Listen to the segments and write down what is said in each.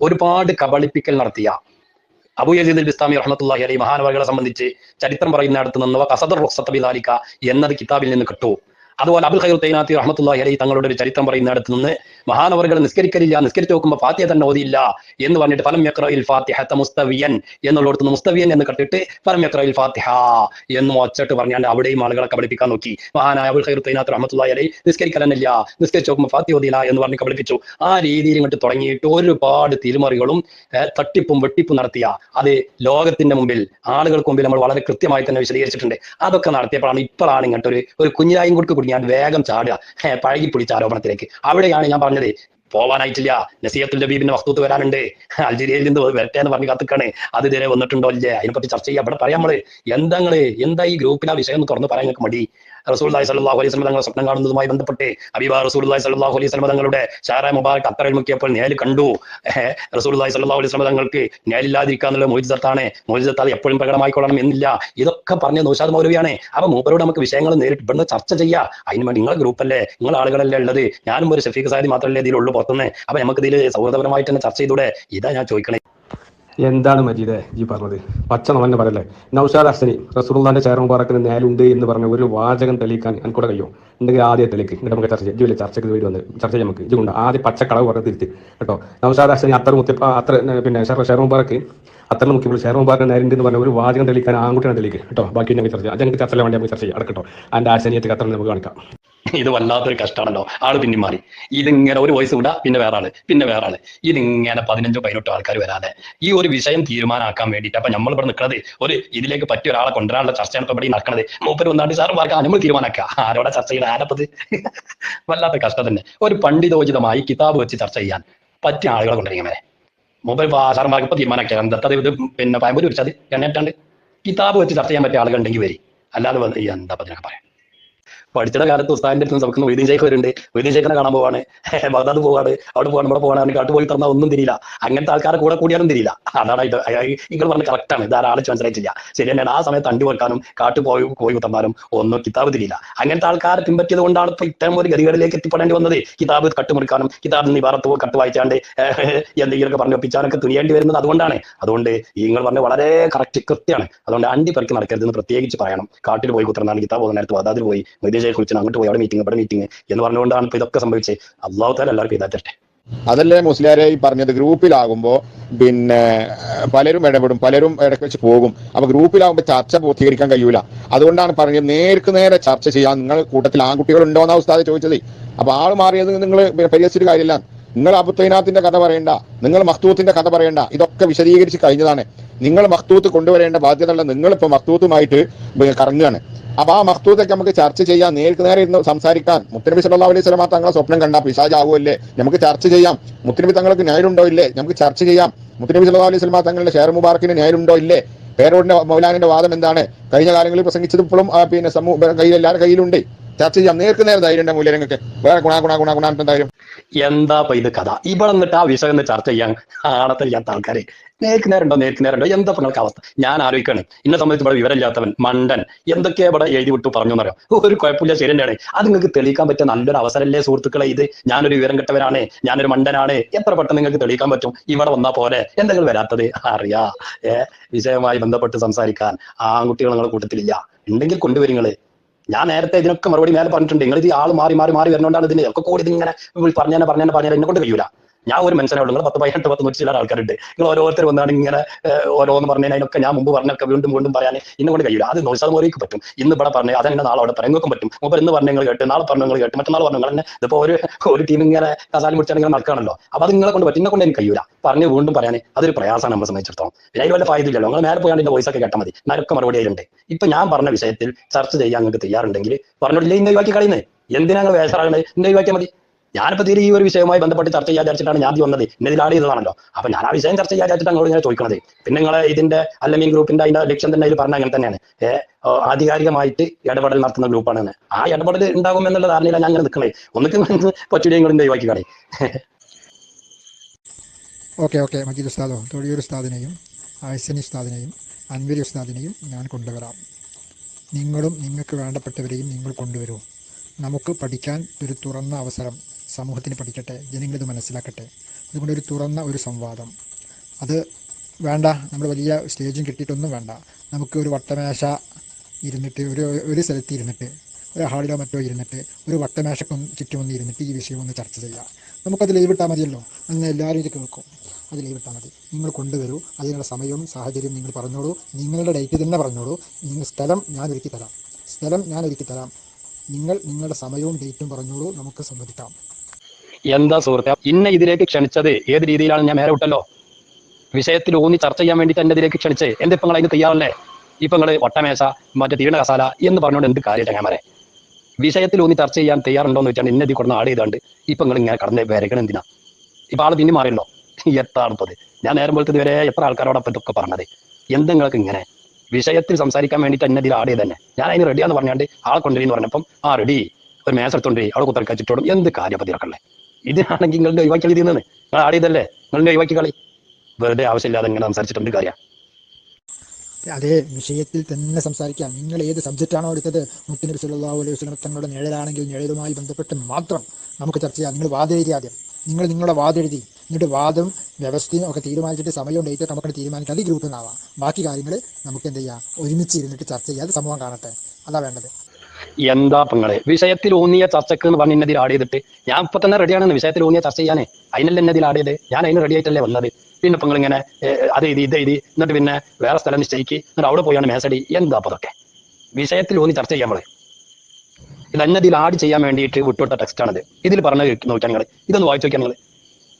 ഒരുപാട് കബളിപ്പിക്കൽ നടത്തിയ അബു യസീദ് ഇസ്ലാമി റഹ്മത്തുള്ളാഹി അലൈഹി മഹാനവകളെ സംബന്ധിച്ച് ചരിത്രം പറയുന്നിടത്ത് നിന്നവ കസദർ റുഖ്സത്ത് ബിദാലിക എന്നത് കിതാബിൽ നിന്ന് കിട്ടു. അതുപോലെ അബുൽ ഖൈർ തൈനാത്തി റഹ്മത്തുള്ളാഹി അലൈഹി തങ്ങളുടെ ഒരു ചരിത്രം പറയുന്നിടത്ത് നിന്ന് മഹാനവറുകൾ നിസ്കരിക്കലില്ല നിസ്കരിച്ചു നോക്കുമ്പോൾ ഫാത്തിഹ തന്നെ ഓതിയില്ല എന്ന് പറഞ്ഞിട്ട് ഫലം യക്രയിൽ ഫാത്തിഹത്ത മുസ്തവിയൻ എന്നുള്ളടത്ത് നിന്ന് മുസ്തവിയൻ എന്ന് കട്ടിട്ട് ഫലം യക്രയിൽ ഫാത്തിഹ എന്ന് ഒച്ചട്ട് പറഞ്ഞാൽ അവിടെയും ആളുകളെ കബളിപ്പിക്കാൻ നോക്കി. മഹാനായ അബുൽ ഖൈർ തൈനാത്തി റഹ്മത്തുള്ളാഹി അലൈഹി നിസ്കരിക്കലന്നില്ല നിസ്കരിച്ചു നോക്കുമ്പോൾ ഫാത്തിഹ ഓതിയില്ല എന്ന് പറഞ്ഞ് കബളിപ്പിച്ചു. ആ രീതിയിൽ ഇങ്ങോട്ട് തുടങ്ങിയിട്ട് ഒരുപാട് തിരുമറികളും തട്ടിപ്പും വെട്ടിപ്പും നടത്തിയ അത് ലോകത്തിന്റെ മുമ്പിൽ ആളുകൾക്ക് മുമ്പിൽ നമ്മൾ വളരെ കൃത്യമായി തന്നെ വിശദീകരിച്ചിട്ടുണ്ട്. അതൊക്കെ നടത്തിയപ്പോഴാണ് ഇപ്പോഴാണ് ഇങ്ങോട്ട് ഒരു ഒരു കുഞ്ഞായും കുടുങ്ങിയാൽ വേഗം ചാടുക. പഴകിപ്പൊളിച്ച ആരോപണത്തിലേക്ക് അവിടെയാണ് ഞാൻ പറഞ്ഞത്. പോവാനായിട്ടില്ല. നസീയത്തുൽ ജബീബിന്റെ വസ്തുത്ത് വരാനുണ്ട്. അൾജീരിയയിൽ നിന്ന് വരട്ടെ എന്ന് പറഞ്ഞ് കത്തുക്കാണ്. അത് ഇതുവരെ വന്നിട്ടുണ്ടോ ഇല്ലേ? അതിനെപ്പറ്റി ചർച്ച ചെയ്യാം. അവിടെ പറയാം നമ്മൾ. എന്താ എന്താ ഈ ഗ്രൂപ്പിൽ ആ വിഷയം തുറന്ന് പറയാൻ നിങ്ങൾക്ക് മടി? റസൂൽദായ് സല്ലാഹു അലൈഹി തങ്ങൾ സ്വപ്നം കാണുന്നതുമായി ബന്ധപ്പെട്ട് അബീബ റസൂല്ലായി സല്ലാഹു അലൈഹി തങ്ങളുടെ ഷാറായ മുബാറക് അക്കറയിൽ മുക്കിയപ്പോൾ നേൽ കണ്ടു. റസൂല്ലായി സല്ലാഹു അലൈഹി തങ്ങൾക്ക് നേലില്ലാതിരിക്കാന്നുള്ള മോചിതത്താണ്. മോചിതത്ത് അത് എപ്പോഴും പ്രകടമായിക്കൊള്ളണം എന്നില്ല. ഇതൊക്കെ പറഞ്ഞ നൗഷാദ് മൗലവിയാണ്. അപ്പൊ മൂപ്പരോട് നമുക്ക് വിഷയങ്ങൾ നേരിട്ട് ഇവിടുന്ന് ചർച്ച ചെയ്യാം. അതിന് വേണ്ടി നിങ്ങളെ ഗ്രൂപ്പല്ലേ നിങ്ങൾ ആളുകളല്ലേ ഉള്ളത്? ഞാനും ഒരു ഷഫീഖ് സാദി മാത്രമല്ലേ ഇതിലുള്ളൂ പുറത്തുനിന്ന്. അപ്പൊ നമുക്ക് ഇതിൽ സൗഹൃദപരമായിട്ട് തന്നെ ചർച്ച ചെയ്തൂടെ? ഇതാ ഞാൻ ചോദിക്കണേ. എന്താണ് മജീദെ ഈ പറഞ്ഞത്? പച്ച നമ്മളെ പറയല്ലേ നൗഷാദ് ഹസനി റസൂറുള്ളാന്റെ ചേർ മുബാറക്കിന് നേലുണ്ട് എന്ന് പറഞ്ഞ ഒരു വാചകം തെളിയിക്കാൻ എനിക്കൂടെ കഴിയും? ഉണ്ടെങ്കിൽ ആദ്യം തെളിക്ക് നമുക്ക് ചർച്ച ചെയ്യാം. ചർച്ചയ്ക്ക് വേണ്ടി വന്ന് ചർച്ച ചെയ്യാം നമുക്ക്. ഇതുകൊണ്ട് ആദ്യം പച്ചക്കളവ് പറഞ്ഞ് തിരുത്തി. കേട്ടോ? നൗഷാദ് ഹസനി അത്ര മുത്തി അത്ര പിന്നെ ഷെർ മുബാറക്ക് അത്ര മുക്കിയപ്പോൾ ഷെർ മുബാറിന് നേരുണ്ട് എന്ന് പറഞ്ഞ ഒരു വാചകം തെളിയിക്കാൻ ആൺകുട്ടിയാണ് തെളിയിക്കുക കേട്ടോ? ബാക്കി നമുക്ക് ചർച്ച ചെയ്യാം. അത് ഞങ്ങൾക്ക് ചർച്ച വേണ്ടി നമുക്ക് ചർച്ച ചെയ്യാം. അടക്കട്ടോ. അതിന്റെ ആശനീയത്തിൽ അത്ര നമുക്ക് കാണിക്കാം. ഇത് വല്ലാത്തൊരു കഷ്ടമാണല്ലോ. ആൾ പിന്നെ മാറി. ഇതിങ്ങനെ ഒരു വോയിസ് വിടാ പിന്നെ വേറെ ആൾ പിന്നെ വേറെ ആൾ ഇതിങ്ങനെ പതിനഞ്ചോ പതിനെട്ടോ ആൾക്കാർ വരാതെ. ഈ ഒരു വിഷയം തീരുമാനമാക്കാൻ വേണ്ടിയിട്ട് അപ്പൊ നമ്മൾ ഇവിടെ നിൽക്കുന്നത് ഒരു ഇതിലേക്ക് പറ്റിയ ഒരാളെ കൊണ്ടുവരാനുള്ള ചർച്ചയാണ് ഇപ്പൊ ഇവിടെ നടക്കുന്നത് മൂപ്പര് ഒന്നാണ്ട് സാർ മാർക്കാം നമ്മൾ തീരുമാനമാക്കുക ആരോടെ ചർച്ച ചെയ്യണം? ആരപ്പത്? വല്ലാത്ത കഷ്ടം തന്നെ. ഒരു പണ്ഡിതോചിതമായി കിതാബ് വെച്ച് ചർച്ച ചെയ്യാൻ പറ്റിയ ആളുകളെ കൊണ്ടുവരിക വരെ മൊബൈൽ സാറന്മാർക്ക് ഇപ്പൊ തീരുമാനമാക്കിയാൽ എന്താ ഇത് പിന്നെ പയമ്പൂര് വെച്ചത് എണ്ണേറ്റാണ്ട്? കിതാബ് വെച്ച് ചർച്ച ചെയ്യാൻ പറ്റിയ ആളുകൾ ഉണ്ടെങ്കിൽ വരി. അല്ലാതെ എന്താ പറയാം? പഠിച്ചിട്ട കാലത്ത് ഉസ്താദിന്റെ അടുത്ത് നമുക്ക് വൈദ്യം ചേക്ക് വരുന്നുണ്ട്. വൈദ്യം ശേഖരനെ കാണാൻ പോവാണ്. ബഗ്ദാദ് പോവാണ്. അവിടെ പോവാണ്. ഇവിടെ പോവാണ്. കാട്ടു പോയി തന്നാൽ ഒന്നും തിരിയില്ല. അങ്ങനത്തെ ആൾക്കാരെ കൂടെ കൂടിയാലും തിരിയില്ല. അതാണ് ഇത്. നിങ്ങൾ പറഞ്ഞ കറക്റ്റ് ആണ്. ഇത് ആരാളിച്ച് മനസ്സിലായിട്ടില്ല. ശരി തന്നെയാണ്. ആ സമയത്ത് തണ്ടി വെക്കാനും കാട്ടു പോയി പോയി തന്നാലും ഒന്നും കിതാബ് തിരിയില്ല. അങ്ങനത്തെ ആൾക്കാരെ പിൻപറ്റിയത് കൊണ്ടാണ് ഇപ്പൊ ഇത്തരം ഒരു ഗതികളിലേക്ക് എത്തിപ്പെടേണ്ടി വന്നത്. കിതാബ് കട്ടുമുറിക്കാനും കിതാബ് നിവാറത്ത് കട്ട് വായിച്ചാണ്ട് എന്തെങ്കിലുമൊക്കെ പറഞ്ഞു ഒപ്പിച്ചാനൊക്കെ തുനിയേണ്ടി വരുന്നത് അതുകൊണ്ടാണ്. അതുകൊണ്ട് നിങ്ങൾ പറഞ്ഞ വളരെ കറക്റ്റ് കൃത്യമാണ് അതുകൊണ്ട് അണ്ടി പറിക്ക് നടക്കരുതെന്ന് പ്രത്യേകിച്ച് പറയണം. കാട്ടിൽ പോയി കുത്തറന്നാണ് കിതാബ് നേരത്ത് വാദാതിൽ പോയി വൈദ്യശയെ കുളിച്ചു അങ്ങോട്ട് പോയി അവിടെ മീറ്റിംഗ് ഇവിടെ മീറ്റിംഗ് എന്ന് പറഞ്ഞുകൊണ്ടാണ് ഇപ്പൊ ഇതൊക്കെ സംഭവിച്ചത് അള്ളാഹു താല എല്ലാവർക്കും ഇതാറ്റട്ടെ അതല്ലേ മുസ്ലിയാരെ ഈ പറഞ്ഞത്? ഗ്രൂപ്പിലാകുമ്പോ പിന്നെ പലരും ഇടപെടും പലരും ഇടയ്ക്ക് വെച്ച് പോകും. അപ്പൊ ഗ്രൂപ്പിലാകുമ്പോൾ ചർച്ച പൂർത്തീകരിക്കാൻ കഴിയൂല. അതുകൊണ്ടാണ് പറഞ്ഞത് നേർക്ക് നേരെ ചർച്ച ചെയ്യാൻ നിങ്ങൾ കൂട്ടത്തിൽ ആൺകുട്ടികൾ ഉണ്ടോ എന്നാ ഉസ്താദ് ചോദിച്ചത്. അപ്പൊ ആൾ മാറിയത് നിങ്ങൾ പരിഹസിച്ചിട്ട് കാര്യമില്ല. നിങ്ങൾ അബുത്തൈനാത്തിന്റെ കഥ പറയണ്ട നിങ്ങൾ മഖ്തൂത്തിന്റെ കഥ പറയണ്ട ഇതൊക്കെ വിശദീകരിച്ച് കഴിഞ്ഞതാണ്. നിങ്ങൾ മഖ്തൂത്ത് കൊണ്ടുവരേണ്ട ബാധ്യതയുള്ള നിങ്ങൾ ഇപ്പൊ മഖ്തൂത്തുമായിട്ട് കറങ്ങുകയാണ്. അപ്പൊ ആ മഹത്വത്തൊക്കെ നമുക്ക് ചർച്ച ചെയ്യാം. നേരിട്ട് നേരെ ഇരുന്ന് സംസാരിക്കാൻ. മുത്തനബി സല്ലാ അലൈഹി സ്വലമ തങ്ങളെ സ്വപ്നം കണ്ട പിശാജാവുമല്ലേ നമുക്ക് ചർച്ച ചെയ്യാം. മുത്തനബി തങ്ങൾക്ക് ന്യായമുണ്ടോ ഇല്ലേ? നമുക്ക് ചർച്ച ചെയ്യാം. മുത്തനബി സല്ലാ അലൈഹി സ്വലമ തങ്ങളുടെ ഷെയർ മുബാർക്കിന് ന്യായമുണ്ടോ ഇല്ലേ? പേരോടിന്റെ മൗലാനിന്റെ വാദം എന്താണ്? കഴിഞ്ഞ കാലങ്ങളിൽ പ്രസംഗിച്ചത് ഇപ്പോഴും പിന്നെ സമൂഹ കയ്യിൽ എല്ലാവരുടെ കയ്യിലുണ്ട്. ചർച്ച ചെയ്യാം. നേർക്ക് നേരെ ധൈര്യം മൂല്യരംഗത്ത് വേറെ ഗുണ ഗുണ ഗുണ ഗുണ ധൈര്യം. എന്താ ഇത് കഥ? ഇവിടെ നിന്നിട്ട് ആ വിഷയം ചർച്ച ചെയ്യാൻ ആണത്തെ ചെയ്യാത്ത ആൾക്കാരെ. നേർക്ക് നേരുണ്ടോ നേർക്ക് നേരുണ്ടോ എന്താ നിങ്ങൾക്ക് അവസ്ഥ? ഞാൻ ആലോചിക്കാണ്. ഇന്നെ സംബന്ധിച്ച് ഇവിടെ വിവരമില്ലാത്തവൻ മണ്ടൻ എന്തൊക്കെയാ ഇവിടെ എഴുതി വിട്ടു പറഞ്ഞു എന്നറിയോ ഒരു കുഴപ്പമില്ല ശരി അത് നിങ്ങൾക്ക് തെളിയിക്കാൻ പറ്റിയ നല്ലൊരു അവസരമല്ലേ സുഹൃത്തുക്കളെ ഇത്? ഞാനൊരു വിവരം കെട്ടവനാണ് ഞാനൊരു മണ്ടനാണ്. എത്ര പെട്ടെന്ന് നിങ്ങൾക്ക് തെളിയിക്കാൻ പറ്റും? ഇവിടെ വന്നാ പോലെ. എന്തെങ്കിലും വരാത്തത്? അറിയാ. ഏ? വിഷയവുമായി ബന്ധപ്പെട്ട് സംസാരിക്കാൻ ആൺകുട്ടികൾ നിങ്ങളുടെ കൂട്ടത്തിലില്ല. ഉണ്ടെങ്കിൽ കൊണ്ടുവരിങ്ങൾ. ഞാൻ നേരത്തെ ഇതിനൊക്കെ മറുപടി മേലെ പറഞ്ഞിട്ടുണ്ട്. നിങ്ങൾ ഈ ആൾ മാറി മാറി മാറി വരുന്നോണ്ടാണ് ഇതിന് ഒക്കെ കൂടി ഇതിങ്ങനെ പറഞ്ഞാൽ പറഞ്ഞാൽ പറഞ്ഞാൽ എന്നെ കൊണ്ട് കഴിയൂല. ഞാൻ ഒരു മനസ്സിനെ ഉള്ളൂ പത്ത് പതിനെട്ട് പത്ത് നൂറ്റി ചില ആൾക്കാരുണ്ട്. നിങ്ങൾ ഓരോരുത്തർ വന്നാണ് ഇങ്ങനെ ഓരോന്ന് പറഞ്ഞാൽ അതിനൊക്കെ ഞാൻ മുമ്പ് പറഞ്ഞൊക്കെ വീണ്ടും വീണ്ടും പറയാൻ ഇന്നും കൊണ്ട് കഴിയില്ല. അത് നൗഷാദ് മോറിക്ക് പറ്റും. ഇന്ന് ഇവിടെ പറഞ്ഞു അതന്നെ നാളെ അവിടെ പറയാൻ പറ്റും. മുമ്പ് ഇന്ന് പറഞ്ഞു നിങ്ങൾ കേട്ട് നാളെ പറഞ്ഞു നിങ്ങൾ കേട്ട് മറ്റന്നാൾ പറഞ്ഞു നിങ്ങൾ തന്നെ ഇപ്പോൾ ഒരു ഒരു ടീം ഇങ്ങനെ കസാലി മുടിച്ചാൽ ഇങ്ങനെ നടക്കുകയാണല്ലോ അപ്പൊ അത് നിങ്ങളെ കൊണ്ട് പറ്റും. ഇന്നെ കൊണ്ട് എനിക്ക് കഴിയില്ല പറഞ്ഞു വീണ്ടും പറയാനേ അതൊരു പ്രയാസമാണ് നമ്മളെ സംബന്ധിച്ചിടത്തോളം. പിന്നെ അതിൽ വല്ല ഫായതില്ലല്ലോ നിങ്ങൾ നേരെ പോയാണ്ട് എന്റെ വോയിസ് ഒക്കെ കേട്ടാൽ മതി. ഞാനൊക്കെ മറുപടി ആയിട്ടുണ്ട്. ഇപ്പൊ ഞാൻ പറഞ്ഞ വിഷയത്തിൽ ചർച്ച ചെയ്യാൻ നിങ്ങൾക്ക് തയ്യാറുണ്ടെങ്കിൽ പറഞ്ഞോട്ടില്ല ഇന്ന് ഒഴിവാക്കി കളയുന്നത് എന്തിനാ നിങ്ങൾ ഇന്ന ഒഴിവാക്കിയാൽ മതി. ഞാനിപ്പോ തീരെ ഈ ഒരു വിഷയവുമായി ബന്ധപ്പെട്ട് ചർച്ച ചെയ്യാൻ വിചാരിച്ചിട്ടാണ് ഞാൻ വന്നത്. എന്നെ ആഡ് ചെയ്തതാണല്ലോ. അപ്പൊ ഞാൻ ആ വിഷയം ചർച്ച ചെയ്യാൻ വിചാരിച്ചിട്ട് അങ്ങോട്ട് ഇങ്ങനെ ചോദിക്കുന്നത് പിന്നെ നിങ്ങൾ ഇതിന്റെ അല്ലമീൻ ഗ്രൂപ്പിന്റെ അതിന്റെ ലക്ഷ്യം തന്നെ അതിൽ പറഞ്ഞ അങ്ങനെ തന്നെയാണ്. ആധികാരികമായിട്ട് ഇടപെടൽ നടത്തുന്ന ഗ്രൂപ്പാണ് ആ ഇടപെടൽ ഉണ്ടാകും എന്നുള്ള ധാരണയിലാണ് ഞാൻ അങ്ങനെ നിൽക്കണേ ഒന്നിക്ക് പറ്റുടെയും ഒഴിവാക്കി കളയും. Okay okay. മജീദ് ഉസ്താദോ തൊഴിയൂർ ഉസ്താദിനെയും ആഴ്സനി ഉസ്താദിനെയും അൻവരി ഉസ്താദിനെയും ഞാൻ കൊണ്ടുവരാം. നിങ്ങളും നിങ്ങൾക്ക് വേണ്ടപ്പെട്ടവരെയും നിങ്ങൾ കൊണ്ടുവരൂ. നമുക്ക് പഠിക്കാൻ ഒരു തുറന്ന അവസരം സമൂഹത്തിന് പഠിക്കട്ടെ ജനങ്ങളിത് മനസ്സിലാക്കട്ടെ. അതുകൊണ്ട് ഒരു തുറന്ന ഒരു സംവാദം. അത് വേണ്ട നമ്മൾ വലിയ സ്റ്റേജും കിട്ടിയിട്ടൊന്നും വേണ്ട. നമുക്ക് ഒരു വട്ടമേശ ഇരുന്നിട്ട് ഒരു ഒരു സ്ഥലത്ത് ഇരുന്നിട്ട് ഒരു ഹാളിലോ മറ്റോ ഇരുന്നിട്ട് ഒരു വട്ടമേശക്കൊന്ന് ചുറ്റുമൊന്ന് ഇരുന്നിട്ട് ഈ വിഷയം ഒന്ന് ചർച്ച ചെയ്യാം നമുക്കത് ലീവ് ഇട്ടാൽ മതിയല്ലോ? അന്ന് എല്ലാവരും ഇത് കേൾക്കും. അത് ലീവ് ഇട്ടാൽ മതി. നിങ്ങൾ കൊണ്ടുവരൂ. അതിനുള്ള സമയവും സാഹചര്യവും നിങ്ങൾ പറഞ്ഞോളൂ. നിങ്ങളുടെ ഡേറ്റ് തന്നെ പറഞ്ഞോളൂ. നിങ്ങൾ സ്ഥലം ഞാൻ ഒരുക്കി തരാം. സ്ഥലം ഞാൻ ഒരുക്കി തരാം. നിങ്ങൾ നിങ്ങളുടെ സമയവും ഡേറ്റും പറഞ്ഞോളൂ. നമുക്ക് സംവദിക്കാം. എന്താ സുഹൃത്തെ? ഇന്നെ ഇതിലേക്ക് ക്ഷണിച്ചത് ഏത് രീതിയിലാണ് ഞാൻ മേലെ വിട്ടല്ലോ? വിഷയത്തിൽ ഊന്നി ചർച്ച ചെയ്യാൻ വേണ്ടി തന്നെ ഇതിലേക്ക് ക്ഷണിച്ചേ. എന്റെ ഇപ്പൊ അതിന് തയ്യാറല്ലേ? ഇപ്പൊ നിങ്ങൾ വട്ടമേശ മറ്റേ തീരണ കസാല എന്ന് പറഞ്ഞോണ്ട് എന്ത് കാര്യം ഞാൻ പറയാം. വിഷയത്തിൽ ഊന്നി ചർച്ച ചെയ്യാൻ തയ്യാറുണ്ടോ എന്ന് വെച്ചാൽ ഇന്നെ കൊടുന്ന് ആഡ് ചെയ്താണ്ട് ഇപ്പൊ നിങ്ങൾ ഇങ്ങനെ കടന്ന് വരകണം എന്തിനാ? ഇപ്പൊ ആൾ പിന്നെ മാറിയല്ലോ. എത്താറുപ്പത് ഞാൻ നേരം പോലത്തെ ഇതുവരെ എത്ര ആൾക്കാരോടൊപ്പം ഇതൊക്കെ പറഞ്ഞത്? എന്തെങ്കിലൊക്കെ ഇങ്ങനെ? വിഷയത്തിൽ സംസാരിക്കാൻ വേണ്ടിയിട്ട് എന്നെ ഇതിൽ ആട് ചെയ്തന്നെ. ഞാൻ അതിന് റെഡിയാന്ന് പറഞ്ഞാണ്ട് ആളെ കൊണ്ടുവരി പറഞ്ഞപ്പം ആ റെഡി ഒരു മേശ അവിടെ കുത്തൽ ചുറ്റോടും എന്ത് കാര്യം പതിരക്കല്ലേ ഇതിനാണെങ്കിൽ നിങ്ങളുടെ ഒഴിവാക്കി ഇതിൽ നിന്ന് നിങ്ങൾ ആടിയതല്ലേ നിങ്ങളുടെ ഒഴിവാക്കി കളി. വെറുതെ ആവശ്യമില്ലാതെ ഇങ്ങനെ സംസാരിച്ചിട്ടുണ്ട് കാര്യം. അതേ വിഷയത്തിൽ തന്നെ സംസാരിക്കാം. നിങ്ങൾ ഏത് സബ്ജക്റ്റാണോ എടുത്തത്? മുത്തുനബി സല്ലല്ലാഹു അലൈഹി തങ്ങളുടെ നിഴലാണെങ്കിൽ നിഴലുമായി ബന്ധപ്പെട്ട് മാത്രം നമുക്ക് ചർച്ച ചെയ്യാം. നിങ്ങൾ വാദം ആദ്യം. നിങ്ങൾ നിങ്ങളുടെ വാദം എഴുതി. എന്നിട്ട് വാദം വ്യവസ്ഥയും ഒക്കെ തീരുമാനിച്ചിട്ട് സമയവും ഡേറ്റ് നമുക്ക് തീരുമാനിക്കാം. അത് ഗ്രൂപ്പിൽ നിന്നാവാം ബാക്കി കാര്യങ്ങൾ നമുക്ക് എന്ത് ചെയ്യാം? ഒരുമിച്ച് ഇരുന്നിട്ട് ചർച്ച ചെയ്യാതെ സമൂഹം കാണട്ടെ. അതാ വേണ്ടത്. എന്താ പെങ്ങളെ വിഷയത്തിൽ ഊന്നിയ ചർച്ചക്ക് എന്ന് പറഞ്ഞ് ഇന്നതിൽ ആഡ് ചെയ്തിട്ട് ഞാൻ ഇപ്പൊ തന്നെ റെഡിയാണെന്ന് വിഷയത്തിൽ ഊന്നിയ ചർച്ച ചെയ്യാനേ. അതിനല്ല എന്നതിൽ ആഡ് ചെയ്ത്? ഞാൻ അതിന് റെഡി ആയിട്ടല്ലേ വന്നത്? പിന്നെ പെങ്ങൾ ഇങ്ങനെ അത് എഴുതി ഇത് എഴുതി എന്നിട്ട് പിന്നെ വേറെ സ്ഥലം നിശ്ചയിക്ക് എന്നിട്ട് അവിടെ പോയാണ് മേസടി എന്താ അതൊക്കെ വിഷയത്തിൽ ഊന്നി ചർച്ച ചെയ്യാൻ നമ്മൾ. ഇത് എന്നതിൽ ആഡ് ചെയ്യാൻ വേണ്ടിയിട്ട് വിട്ടുവിട്ട ടെക്സ്റ്റ് ആണിത്. ഇതിൽ പറഞ്ഞ നോക്കിയാൽ നിങ്ങൾ ഇതൊന്ന് വായിച്ചു നോക്കിയാൽ നിങ്ങൾ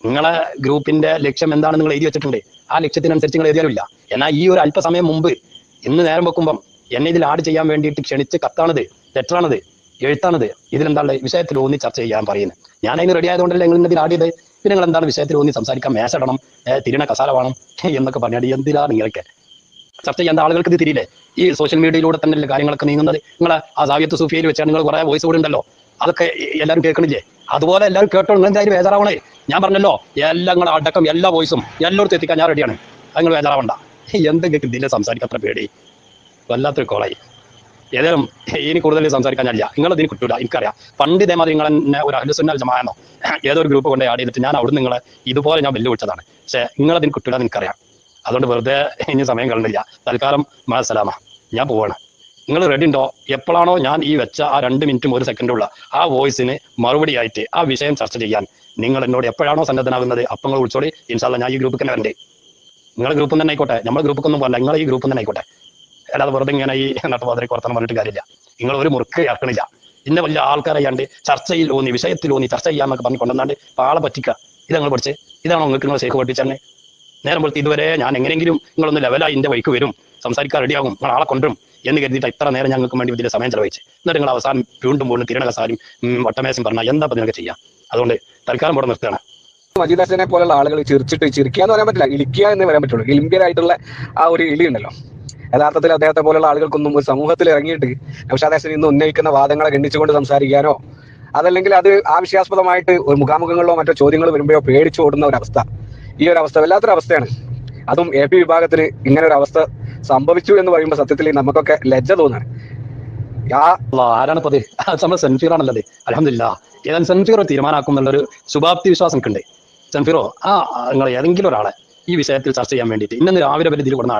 നിങ്ങളെ ഗ്രൂപ്പിന്റെ ലക്ഷ്യം എന്താണെന്ന് നിങ്ങൾ എഴുതി വെച്ചിട്ടുണ്ട്. ആ ലക്ഷ്യത്തിനനുസരിച്ച് നിങ്ങൾ എഴുതിയാലില്ല എന്നാൽ ഈ ഒരു അല്പസമയം മുമ്പ് ഇന്ന് നേരം വെക്കുമ്പം എന്നെ ഇതിൽ ആഡ് ചെയ്യാൻ വേണ്ടിയിട്ട് ക്ഷണിച്ച് കത്താണത്. ലെറ്ററാണത് എഴുത്താണത്. ഇതിലെന്താണ് വിഷയത്തിൽ ഊന്നി ചർച്ച ചെയ്യാൻ പറയുന്നത്? ഞാൻ അതിന് റെഡി ആയതുകൊണ്ടല്ലേ നിങ്ങൾ ഇന്നതിൽ ആടിയത് പിന്നെ നിങ്ങൾ എന്താണ് വിഷയത്തിൽ ഊന്നി സംസാരിക്കാൻ മേശടണം തിരിണ കസാല വേണം എന്നൊക്കെ പറഞ്ഞാൽ എന്തിനാ നിങ്ങൾക്ക് ചർച്ച ചെയ്യാൻ ആളുകൾക്ക് ഇത് തിരിയില്ലേ? ഈ സോഷ്യൽ മീഡിയയിലൂടെ തന്നെ കാര്യങ്ങളൊക്കെ നീങ്ങുന്നത്? നിങ്ങൾ ആ സാവിയത്ത് സൂഫിയയിൽ വെച്ചാൽ നിങ്ങൾ കുറെ വോയിസ് കൂടെ ഉണ്ടല്ലോ. അതൊക്കെ എല്ലാവരും കേൾക്കണില്ലേ? അതുപോലെ എല്ലാവരും കേട്ടോ നിങ്ങൾ എന്തായാലും ബേജാറാവണേ. ഞാൻ പറഞ്ഞല്ലോ എല്ലാം നിങ്ങളെ അടക്കം എല്ലാ വോയിസും എല്ലായിടത്തും എത്തിക്കാൻ ഞാൻ റെഡിയാണ് അത് നിങ്ങൾ ബേജാറാവണ്ട. എന്തെങ്കിലും ഇതിൽ സംസാരിക്കത്ര പേടി. വല്ലാത്തൊരു കോളായി. ഏതായാലും ഇനി കൂടുതൽ സംസാരിക്കാൻ ഞാനില്ല നിങ്ങൾ ഇതിന് കിട്ടൂല എനിക്കറിയാം. പണ്ട് ഇതേമാതിരി നിങ്ങൾ എന്നെ ഒരു അഹ്ലുസുന്നൽ ജമാനോ ഏതോ ഒരു ഗ്രൂപ്പ് കൊണ്ട് ആഡ് ചെയ്തിട്ട് ഞാൻ അവിടെ നിങ്ങളെ ഇതുപോലെ ഞാൻ വെല്ലുവിളിച്ചതാണ്. പക്ഷേ നിങ്ങൾ അതിന് കിട്ടൂല എനിക്കറിയാം. അതുകൊണ്ട് വെറുതെ ഇനി സമയം കളഞ്ഞില്ല. തൽക്കാലം മഴ സലാമ. ഞാൻ പോവാണ്. നിങ്ങൾ റെഡി ഉണ്ടോ? എപ്പോഴാണോ ഞാൻ ഈ വെച്ച ആ രണ്ട് മിനിറ്റും ഒരു സെക്കൻഡും ഉള്ള ആ വോയിസിന് മറുപടി ആയിട്ട് ആ വിഷയം ചർച്ച ചെയ്യാൻ. നിങ്ങൾ എന്നോട് എപ്പോഴാണോ സന്നദ്ധനാകുന്നത് അപ്പം നിങ്ങൾ വിളിച്ചോളി. ഇൻഷാല്ല ഞാൻ ഈ ഗ്രൂപ്പിൽ തന്നെ വരണ്ടേ. നിങ്ങളുടെ ഗ്രൂപ്പിൽ തന്നെ ആയിക്കോട്ടെ. നമ്മുടെ ഗ്രൂപ്പൊന്നും പോകണ്ട നിങ്ങൾ ഈ ഗ്രൂപ്പിൽ തന്നെ ആയിക്കോട്ടെ. അല്ലാതെ വെറുതെ ഇങ്ങനെ ഈ നട്ടപാതിരി കുറത്തണം പറഞ്ഞിട്ട് കാര്യമില്ല. നിങ്ങൾ ഒരു മുറുക്ക് ഇറക്കണില്ല. ഇന്ന വലിയ കണ്ട് ചർച്ചയിൽ ഊന്നി വിഷയത്തിൽ ഊന്നി ചർച്ച ചെയ്യാന്നൊക്കെ പറഞ്ഞ് കൊണ്ടുവന്നാണ്ട് പാളെ പറ്റിക്കുക. ഇത് നിങ്ങൾ പഠിച്ച്. ഇതാണോ നിങ്ങൾക്ക് നിങ്ങൾ ശേഖ് പഠിപ്പിച്ചെന്നെ നേരം പോലത്തെ ഇതുവരെ ഞാൻ എങ്ങനെയെങ്കിലും നിങ്ങളൊന്ന് ലെവലായി എന്റെ വൈക്ക് വരും. സംസാരിക്കാൻ റെഡിയാകും നിങ്ങൾ ആളെ കൊണ്ടും എന്ന് കരുതിയിട്ട് ഇത്ര നേരം ഞങ്ങൾക്ക് വേണ്ടി ഇതിന്റെ സമയം ചെലവഴിച്ച്. എന്നിട്ട് നിങ്ങൾ അവസാനം വീണ്ടും വീണ്ടും തിരണ കസാരും വട്ടമേശം പറഞ്ഞാൽ എന്താ നിങ്ങൾക്ക് ചെയ്യാം? അതുകൊണ്ട് തൽക്കാലം ഇവിടെ നിർത്തുകയാണ്. മജീദാസിനെ പോലുള്ള ആളുകൾ ചിരിച്ചിട്ട് ചിരിക്കുക എന്ന് പറയാൻ പറ്റില്ല ഇലിക്കുക എന്ന് പറയാൻ പറ്റുള്ളൂ. ഇലിമ്പിയറായിട്ടുള്ള ആ ഒരു ഇലി ഉണ്ടല്ലോ യഥാർത്ഥത്തിൽ അദ്ദേഹത്തെ പോലുള്ള ആളുകൾക്കൊന്നും ഒരു സമൂഹത്തിൽ ഇറങ്ങിയിട്ട് നൗഷാദ് ഹസൻ ഇന്ന് ഉന്നയിക്കുന്ന വാദങ്ങളെ ഖണ്ഡിച്ചുകൊണ്ട് സംസാരിക്കാനോ അതല്ലെങ്കിൽ അത് ആവശ്യാസ്പദമായിട്ട് ഒരു മുഖാമുഖങ്ങളിലോ മറ്റോ ചോദ്യങ്ങൾ വരുമ്പോഴോ പേടിച്ചു ഓടുന്ന ഒരു അവസ്ഥ. ഈ ഒരു അവസ്ഥ വല്ലാത്തൊരു അവസ്ഥയാണ്. അതും എ പി വിഭാഗത്തിന് ഇങ്ങനെ ഒരു അവസ്ഥ സംഭവിച്ചു എന്ന് പറയുമ്പോൾ സത്യത്തിൽ നമുക്കൊക്കെ ലജ്ജ തോന്നാണ്. ആരാണ് അത്? നമ്മൾ സെൻഫീർ ആണല്ലേ അലഹമില്ല ഏതായാലും സെൻഫീർ തീരുമാനമാക്കും എന്നുള്ളൊരു ശുഭാപ്തി വിശ്വാസം ഉണ്ട്. സെൻഫീറോ ആ നിങ്ങൾ ഏതെങ്കിലും ഒരാളെ ഈ വിഷയത്തിൽ ചർച്ച ചെയ്യാൻ വേണ്ടിയിട്ട് ഇന്ന് രാവിലെ വരെ ഇതിൽ കൊടുന്ന